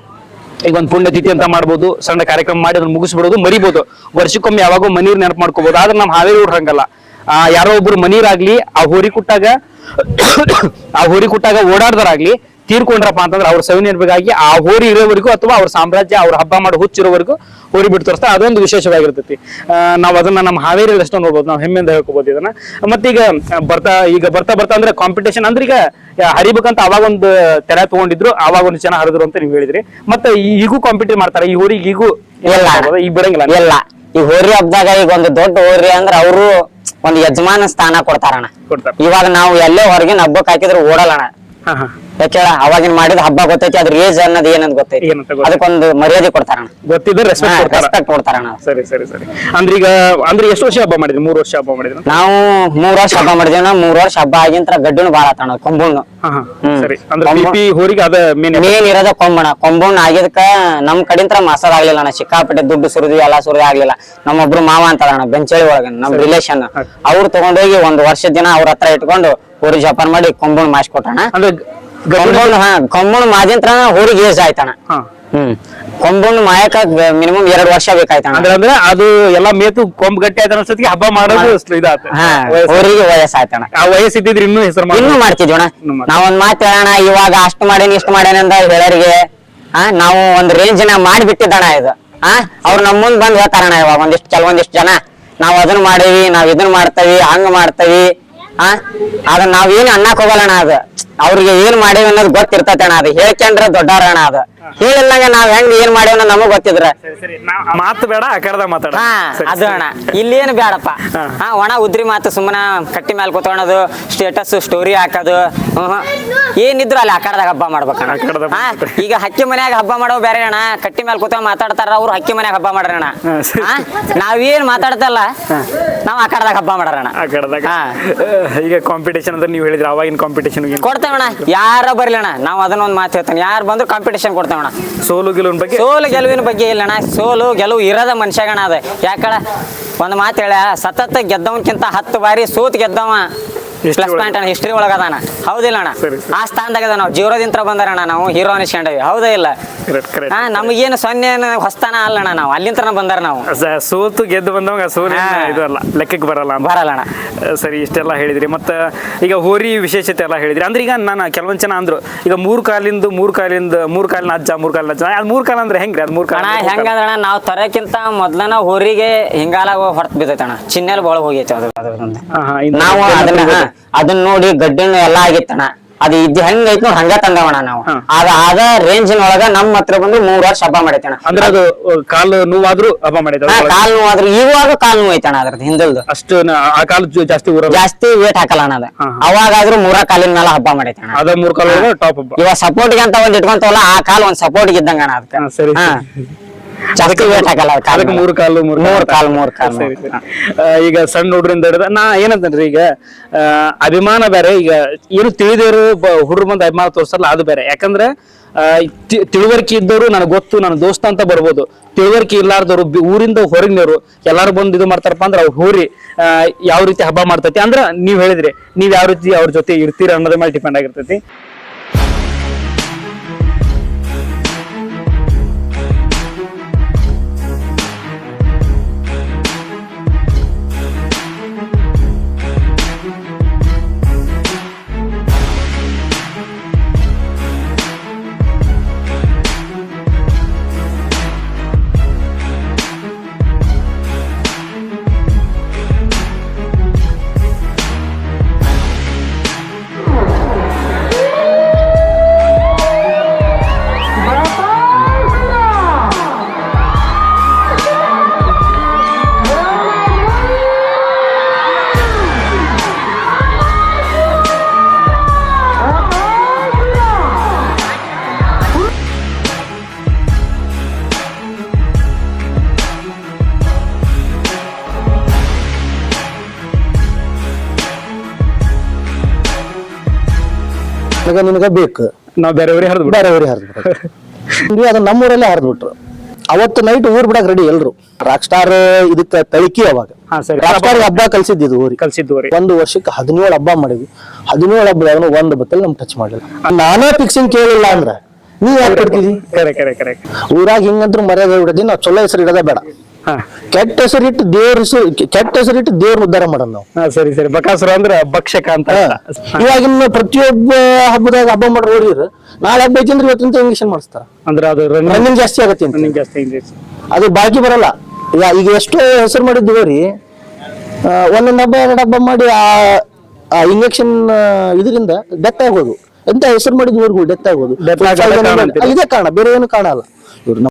ಈಗ ಒಂದ್ ಪುಣ್ಯತಿಥಿ ಅಂತ ಮಾಡ್ಬೋದು ಸಣ್ಣ ಕಾರ್ಯಕ್ರಮ ಮಾಡಿ ಅದನ್ನ ಮುಗಿಸ್ಬಿಡೋದು ಮರಿಬಹುದು ವರ್ಷಕ್ಕೊಮ್ಮೆ ಯಾವಾಗೋ ಮನೀರ್ ನೆನಪು ಮಾಡ್ಕೋಬಹುದು ಆದ್ರೆ ನಮ್ಮ ಹಾವೇರಿ ಹುಡ್ರಂಗಲ್ಲ ಆ ಯಾರೋ ಒಬ್ರು ಮನೀರಾಗ್ಲಿ ಆ ಹೋರಿ ಕುಟ್ಟಾಗ ಆ ಹೋರಿ ಕುಟ್ಟಾಗ ಓಡಾಡ್ದಾರಾಗ್ಲಿ ತೀರ್ಕೊಂಡ್ರಪ್ಪ ಅಂತಂದ್ರೆ ಅವ್ರ ಸವಿ ನೆನಪಿಗಾಗಿ ಆ ಹೋರಿ ಇರೋವರೆಗೂ ಅಥವಾ ಅವ್ರ ಸಾಮ್ರಾಜ್ಯ ಅವ್ರ ಹಬ್ಬ ಮಾಡಿ ಹುಚ್ಚಿರೋವರೆಗೂ ಹೋರಿ ಬಿಟ್ಟು ತೋರಿಸ್ತಾ ಅದೊಂದು ವಿಶೇಷವಾಗಿರ್ತೈತಿ. ನಾವು ಅದನ್ನ ನಮ್ಮ ಹಾವೇರಿಯಲ್ಲಿ ಅಷ್ಟೇ ನೋಡ್ಬೋದು ನಾವು ಹೆಮ್ಮೆಯಿಂದ ಹೇಳ್ಕೋಬಹುದು ಇದನ್ನ. ಮತ್ತೀಗ ಬರ್ತಾ ಈಗ ಬರ್ತಾ ಬರ್ತಾ ಅಂದ್ರೆ ಕಾಂಪಿಟೇಷನ್ ಅಂದ್ರೆ ಈಗ ಹರಿಬೇಕಂತ ಅವಾಗ ಒಂದು ತೆರೆ ತಗೊಂಡಿದ್ರು ಅವಾಗ ಒಂದು ಜನ ಹರಿದ್ರು ಅಂತ ನೀವು ಹೇಳಿದ್ರಿ. ಮತ್ತೆ ಈಗೂ ಕಾಂಪಿಟೇಟ್ ಮಾಡ್ತಾರೆ ಈ ಹೋರಿಗೆ ಈಗೂ ಇಲ್ಲ. ಈಗ ಬಿಡಂಗಿಲ್ಲ. ಇಲ್ಲ. ಈ ಹೋರಿ ಹಬ್ಬದಾಗ ಈಗ ಒಂದು ದೊಡ್ಡ ಹೋರಿ ಅಂದ್ರೆ ಅವರು ಒಂದು ಯಜಮಾನ ಸ್ಥಾನ ಕೊಡ್ತಾರಣ್ಣ. ಕೊಡ್ತಾರೆ. ಇವಾಗ ನಾವು ಎಲ್ಲೇ ಹೊರಗಿನ ಹಬ್ಬಕ್ಕೆ ಹಾಕಿದ್ರೆ ಓಡಲ್ಲಣ್ಣ. ಹಾ ಹಾ ಅವಾಗಿನ ಮಾಡಿದ ಹಬ್ಬ ಗೊತ್ತೈತಿ ಅದ್ರ ಏಜ್ ಅನ್ನೋದು ಏನಂತ ಗೊತ್ತೈತಿ? ಏನಂತ ಗೊತ್ತೈತಿ. ಅದಕ್ಕೊಂದು ಮರ್ಯಾದೆ ಗೊತ್ತಿದ್ರೆ ರೆಸ್ಪೆಕ್ಟ್ ಕೊಡ್ತಾರ. ರೆಸ್ಪೆಕ್ಟ್ ಸರಿ ಸರಿ ಸರಿ. ಅಂದ್ರೆ ಈಗ ಅಂದ್ರೆ ಎಷ್ಟು ವರ್ಷ ಹಬ್ಬ ಮಾಡಿದ್ರಿ? ಮೂರು ವರ್ಷ ಹಬ್ಬ ಮಾಡಿದ್ರಿ? ನಾವು ಮೂರ್ ವರ್ಷ ಹಬ್ಬ ಮಾಡಿದ್ವಿ ನಾವು ಮೂರ್ ವರ್ಷ ಹಬ್ಬ ಆಗಿಂತ್ರ ಗಡ್ಡುನು ಬಾಳ ಆತಣ ಕೊಂಬುಣ್ಣು. ಹಾ ಹಾ. ಹ್ಮ್. ಸರಿ. ಅಂದ್ರೆ ಕೊಂಬ- ಪಿ ಹೋರಿಗೆ ಅದ ಮೇನ್ ಮೇನ್ ಇರೋದ ಕೊಂಬಣ ಕೊಂಬಣ್ಣ ಆಗಿದಕ್ಕ ನಮ್ ಕಡಿಂತ್ರ ಮಸಾಲ ಆಗ್ಲಿಲ್ಲ ಅಣ್ಣ. ಸಿಕ್ಕಾಪಟ್ಟೆ ದುಡ್ಡು ಸುರಿದ್ವಿ ಎಲ್ಲಾ ಸುರಿದ ಆಗ್ಲಿಲ್ಲ. ನಮ್ಮೊಬ್ರು ಮಾವ ಅಂತಾರಣ್ಣ ಬೆಂಚಳಿ ಒಳಗ ನಮ್ ರಿಲೇಷನ್ ಅವ್ರು ತಗೊಂಡೋಗಿ ಒಂದ್ ವರ್ಷದ ದಿನ ಅವ್ರ ಹತ್ರ ಇಟ್ಕೊಂಡು ಊರಿ ಜಪಾನ್ ಮಾಡಿ ಕೊಂಬಣ್ಣ ಮಾಡಿಸ್ಕೊಟ್ಟಣ ಅಂದ್ರೆ ಕೊಂಬಣ್ಣ ಹಾ ಕೊಂಬಣ್ಣ ಮಾದಿಂತ್ರ ಊರಿಗೆ ಏಜ್ ಆಯ್ತಣ ಹಾ. ಹ್ಮ್. ಕೊಂಬಣ್ಣ ಮಾಯಕ ಮಿನಿಮಮ್ ಎರಡ್ ವರ್ಷ ಬೇಕಾಯ್ತಣ್ಣ ಅಂದ್ರೆ ಅಂದ್ರೆ ಅದು ಎಲ್ಲಾ ಮೇತು ಕೊಂಬ್ ಗಟ್ಟಿ ಅನ್ಸತ್ಗೆ ಹಬ್ಬ ಮಾಡೋದು ಇದಾತ ವಯಸ್ಸು. ವಯಸ್ಸಾಯ್ತಣ. ಆ ವಯಸ್ಸು ಇದ್ದಿದ್ರೆ ಇನ್ನೂ ಹೆಸರು ಇನ್ನು ಮಾಡ್ತಿದ್ವಿ. ನಾವೊಂದ್ ಮಾತು ಹೇಳೋಣ ಇವಾಗ ಅಷ್ಟು ಮಾಡೇನಿ ಇಷ್ಟು ಮಾಡೇನಿ ಅಂತ ಹೇಳೋರಿಗೆ ಹಾ ನಾವು ಒಂದ್ ರೇಂಜ್ನ ಮಾಡ್ಬಿಟ್ಟಿದ್ದಣ ಇದು. ಆ ಅವ್ರು ನಮ್ ಮುಂದ್ ಬಂದ್ ಹೇಳ್ತಾರಣ ಇವಾಗ ಒಂದಿಷ್ಟು ಕೆಲವೊಂದಿಷ್ಟು ಜನ. ನಾವ್ ಅದನ್ನ ಮಾಡೀವಿ ನಾವ್ ಇದನ್ನ ಮಾಡ್ತೇವಿ ಹಂಗ ಮಾಡ್ತೇವಿ. ಆ ಅದನ್ನ ನಾವ್ ಏನ್ ಅನ್ನಕ್ ಹೋಗಲ್ಲಣ್ಣ ಅದು. ಅವ್ರಿಗೆ ಏನ್ ಮಾಡೇವಿ ಅನ್ನೋದು ಗೊತ್ತಿರ್ತೈತೆ ಅಣ್ಣ. ಅದು ಹೇಳ್ಕೊಂಡ್ರೆ ದೊಡ್ಡವ್ರಣ್ಣ ಅದು. ಹೇಳಿಲ್ಲಂಗ ನಾವ್ ಹೆಂಗ್ ಏನ್ ಮಾಡೇವ ನಮಗ್ ಗೊತ್ತಿದ್ರ. ಸರಿ ಸರಿ. ನಾ ಮಾತು ಬೇಡ ಅಕರ್ದ ಮಾತಾಡ. ಹಾ ಸರಿ, ಅದು ಸರಿ. ಅಣ್ಣ ಇಲ್ಲೇನು ಬೇಡಪ್ಪ ಹಾ. ಒಣ ಉದ್ರಿ ಮಾತು ಸುಮ್ಮನ ಕಟ್ಟಿ ಮೇಲೆ ಕುತ್ಕೊಳೋದು ಸ್ಟೇಟಸ್ ಸ್ಟೋರಿ ಹಾಕೋದು. ಹ್ಮ್. ಏನಿದ್ರು ಅಲ್ಲಿ ಆಕಾರದಾಗ ಹಬ್ಬ ಮಾಡ್ಬೇಕಣ್ಣ ಆಕಡದಾಗ ಹಾ ಈಗ ಹಕ್ಕಿ ಮನ್ಯಾಗ ಹಬ್ಬ ಮಾಡೋ ಬೇರೆ ಅಣ್ಣ. ಕಟ್ಟಿ ಮೇಲೆ ಕೂತ್ಕೊಂಡ್ ಮಾತಾಡ್ತಾರ ಅವ್ರು ಹಕ್ಕಿ ಮನ್ಯಾಗ ಹಬ್ಬ ಮಾಡ್ರಿ ಅಣ್ಣ. ಸರಿ. ನಾವೇನ್ ಮಾತಾಡ್ತಲ್ಲ ನಾವ್ ಆಕಾರದಾಗ ಹಬ್ಬ ಮಾಡ್ರಣ್ಣ ಅಣ್ಣ. ಹಾ. ಈಗ ಕಾಂಪಿಟೇಷನ್ ಅಂದ್ರೆ ನೀವು ಹೇಳಿದ್ರೆ ಅವಾಗಿನ ಕಾಂಪಿಟೇಷನ್ ಕೊಡ್ತೇವಣ್ಣ ಯಾರ ಬರ್ಲಣ ಅಣ್ಣ. ನಾವು ಅದನ್ನ ಒಂದು ಮಾತು ಹೇಳ್ತೇನೆ. ಯಾರು ಬಂದ್ರು ಕಾಂಪಿಟೇಷನ್ ಕೊಡ್ತೇವಣ ಸೋಲು ಗೆಲುವಿನ ಬಗ್ಗೆ? ಸೋಲು ಗೆಲುವಿನ ಬಗ್ಗೆ ಇಲ್ಲಣ ಸೋಲು ಗೆಲುವು ಇರದ ಮನುಷ್ಯಗಣ ಅದ. ಯಾಕಳ ಒಂದು ಮಾತು ಹೇಳ ಸತತ ಗೆದ್ದವನ್ಕಿಂತ ಹತ್ತು ಬಾರಿ ಸೋತ್ ಗೆದ್ದವ. ಪ್ಲಸ್ ಪಾಯಿಂಟ್ ಅಣ್ಣ ಹಿಸ್ಟ್ರಿ ಒಳಗದಾನ ಹೌದಿಲ್ಲ ಅಣ್ಣ. ಆ ಸ್ಥಾನದಾಗ ನಾವು ಜೀರೋದಿಂತ್ರ ಬಂದಾರಣ್ಣ ನಾವು ಹೀರೋ ಅನಿಸ್ಕೊಂಡೇವಿ. ಹೌದಾ ಇಲ್ಲ. ಹಾ ನಮಗೇನು ಸೊನ್ನೆ ಹೊಸ್ತಾನ ಅಲ್ಲಣ್ಣ ನಾವು. ಅಲ್ಲಿಂತ್ರನ ಬಂದಾರ ನಾವು. ಸೋತು ಗೆದ್ದು ಬಂದವಾಗ ಸೋಲು ಹಾ. ಇದು ಅಲ್ಲ ಲೆಕ್ಕಕ್ಕೆ ಬರಲ್ಲ. ಬರಲ್ಲ ಅಣ್ಣ. ಸರಿ ಇಷ್ಟೆಲ್ಲ ಹೇಳಿದ್ರಿ. ಮತ್ತೆ ಈಗ ಹೋರಿ ವಿಶೇಷತೆ ಎಲ್ಲ ಹೇಳಿದ್ರಿ. ಅಂದ್ರೆ ಈಗ ನಾನು ಕೆಲವೊಂದ್ ಜನ ಅಂದ್ರು ಈಗ ಮೂರು ಕಾಲಿಂದ ಮೂರು ಕಾಲಿಂದ ಮೂರು ಕಾಲಿನ ಅಜ್ಜ ಮೂರು ಕಾಲಿನ ಅಜ್ಜ. ಅದು ಮೂರು ಕಾಲ ಅಂದ್ರೆ ಹೆಂಗ್ರಿ? ಅದು ಮೂರ್ ಕಾಲ ಅಣ್ಣ ಹೆಂಗಂದ್ರಣ ನಾವು ತರಕ್ಕಿಂತ ಮೊದ್ಲನ ಹೋರಿಗೆ ಹಿಂಗಾಲ ಹೊರತ್ ಬಿದ್ದೈತಣ್ಣ ಚಿನ್ನೆಲ್ ಬಹಳ ಹೋಗೈತೆ ಅದು. ನಾವು ಅದನ್ನ ಅದನ್ನ ನೋಡಿ ಗಡ್ಡಿನ ಎಲ್ಲಾ ಆಗಿತ್ತಣ ಅದು ಇದ್ ಹೆಂಗ್ ಐತ್ ನೋಡಿ ಹಂಗ ತಂದವಣ ನಾವು. ಅದ ಆದ ರೇಂಜ್ ಒಳಗ ನಮ್ಮ ಹತ್ರ ಬಂದು ಮೂರ್ ವರ್ಷ ಹಬ್ಬ ಮಾಡೈತಣ ಅಂದ್ರೆ ಅದು ಕಾಲು ನೋವಾದ್ರೂ ಹಬ್ಬ ಮಾಡಿದ ಕಾಲ್ ನೋವು ಆದ್ರೆ ಇವಾಗ ಕಾಲ್ ನೋವು ಐತಣ ಅದ್ರದ್ದು ಹಿಂದಲ್ದು ಅಷ್ಟು ಆ ಕಾಲು ಜಾಸ್ತಿ ಊರ ಜಾಸ್ತಿ ವೇಟ್ ಹಾಕಲ್ಲ ಅದ. ಅವಾಗಾದ್ರೂ ಮೂರ ಕಾಲಿನ ಮೇಲೆ ಹಬ್ಬ ಮಾಡೈತಣ ಅದ ಮೂರ್ ಕಾಲ ಟಾಪ್ ಇವಾಗ ಸಪೋರ್ಟ್ಗೆ ಅಂತ ಒಂದ್ ಇಟ್ಕೊಂತವಲ್ಲ ಆ ಕಾಲ್ ಒಂದ್ ಸಪೋರ್ಟ್ಗೆ ಇದ್ದಂಗ ಅಣ್ಣ ಅದಕ್ಕೆ ಸರಿ, ಹಾ. ಸರಿ. ಜಾಸ್ತಿ ವೇಟ್ ಹಾಕಲ್ಲ ಅದಕ್ಕೆ ಮೂರು ಕಾಲು ಮೂರು ಮೂರು ಕಾಲ್ ಮೂರು ಕಾಲು. ಸರಿ ಸರಿ. ಈಗ ಸಣ್ಣ ಹುಡುಗರಿಂದ ಹಿಡಿದ ನಾ ಏನಂತಂದ್ರಿ ಈಗ ಆ, ಅಭಿಮಾನ ಬೇರೆ ಈಗ ಏನು ತಿಳಿದೇರು ಹುಡುಗರು ಬಂದು ಅಭಿಮಾನ ತೋರಿಸಲ್ಲ ಅದು ಬೇರೆ. ಯಾಕಂದ್ರೆ ತಿಳುವರಿಕೆ ತಿಳುವಳಿಕೆ ಇದ್ದವರು ನನಗೆ ಗೊತ್ತು ನನ್ನ ದೋಸ್ತ ಅಂತ ಬರ್ಬೋದು. ತಿಳುವಳಿಕೆ ಇಲ್ಲಾರ್ದವ್ರು ಊರಿಂದ ಹೊರಗಿನವರು ಎಲ್ಲಾರು ಬಂದು ಇದು ಮಾಡ್ತಾರಪ್ಪ ಅಂದ್ರೆ ಅವ್ರು ಹೋರಿ ಆ, ಯಾವ ರೀತಿ ಹಬ್ಬ ಮಾಡ್ತೈತಿ. ಅಂದ್ರೆ ನೀವ್ ಹೇಳಿದ್ರಿ ನೀವ್ ಯಾವ ರೀತಿ ಅವ್ರ ಜೊತೆ ಇರ್ತೀರ ಅನ್ನೋದ್ರ ಮೇಲೆ ಡಿಪೆಂಡ್ ಆಗಿರ್ತೈತಿ. ನನಗ ನಿನಗ ಬೇಕು. ನಾವ್ ಬೇರೆಯವ್ರಿಗೆ ಹರಿದ್ ಬೇರೆಯವ್ರಿಗೆ ಹರಿದ್ಬಿಟ್ಟು ಅದು ನಮ್ಮೂರಲ್ಲೇ ಹರಿದ್ಬಿಟ್ರು ಅವತ್ತು ನೈಟ್ ಊರ್ ಬಿಡಕ್ ರೆಡಿ ಎಲ್ರು. ರಾಕ್ ಸ್ಟಾರ್ ಇದಕ್ಕ ತಳಿಕಿ ಅವಾಗ. ಹಾ ಸರಿ. ರಾಕ್ ಸ್ಟಾರ್ ಹಬ್ಬ ಕಲ್ಸಿದ್ದು ಊರಿ ಕಲ್ಸಿದ್ದು ಒಂದು ವರ್ಷಕ್ಕೆ ಹದಿನೇಳು ಹಬ್ಬ ಮಾಡಿದ್ವಿ. ಹದಿನೇಳು ಹಬ್ಬ ಒಂದ್ ಬತ್ತಲ್ಲಿ ನಮ್ ಟಚ್ ಮಾಡಲಿಲ್ಲ. ನಾನೇ ಫಿಕ್ಸಿಂಗ್ ಕೇಳಿಲ್ಲ ಅಂದ್ರೆ ನೀವ್ ಯಾಕೆ ಕೊಡ್ತಿದಿ ಕರೆ ಕರೆ ಕರೆ ಊರಾಗ ಹಿಂಗಂದ್ರು ಮರ್ಯಾದ ಬಿಡದಿ ನಾವ್ ಚಲೋ ಹೆಸರು ಇಡೋದೇ ಬೇಡ. ಕೆಟ್ಟ ಹೆಸರಿಟ್ಟು ದೇವ್ರ ಹೆಸರು ಕೆಟ್ಟ ಹೆಸರಿಟ್ಟು ದೇವ್ರ ಉದ್ಧಾರ ಮಾಡೋಣ ನಾವು. ಹಾ, ಸರಿ ಸರಿ. ಬಕಾಸುರ ಅಂದ್ರ ಭಕ್ಷಕ ಅಂತ. ಇವಾಗಿನ ಪ್ರತಿಯೊಬ್ಬ ಹಬ್ಬದಾಗ ಹಬ್ಬ ಮಾಡಿ ನೋಡಿದ್ರು ನಾಳೆ ಹಬ್ಬ ಐತಿ ಅಂದ್ರೆ ಇಂಜೆಕ್ಷನ್ ಮಾಡಿಸ್ತಾರ. ಅಂದ್ರೆ ಅದು ರನ್ನಿಂಗ್ ಜಾಸ್ತಿ ಆಗತ್ತೆ ಅಂತ. ರನ್ನಿಂಗ್ ಜಾಸ್ತಿ ಇಂಜೆಕ್ಷನ್. ಅದು ಬಾಕಿ ಬರಲ್ಲ. ಈಗ ಈಗ ಎಷ್ಟೋ ಹೆಸರು ಮಾಡಿದ್ದೀವಿ ರೀ ಒಂದೊಂದು ಹಬ್ಬ ಎರಡು ಹಬ್ಬ ಮಾಡಿ ಆ ಆ ಇಂಜೆಕ್ಷನ್ ಇದರಿಂದ ಡೆತ್ ಆಗೋದು. ಎಂತ ಹೆಸರು ಮಾಡಿದ ಊರುಗಳು ಡೆತ್ ಆಗೋದು. Death ಆಗೋದೇ ಕಾರಣ ಅಂತೀರಾ? ಇದೇ ಕಾರಣ. ಬೇರೆ ಏನು ಕಾರಣ ಅಲ್ಲ. ಇವ್ರು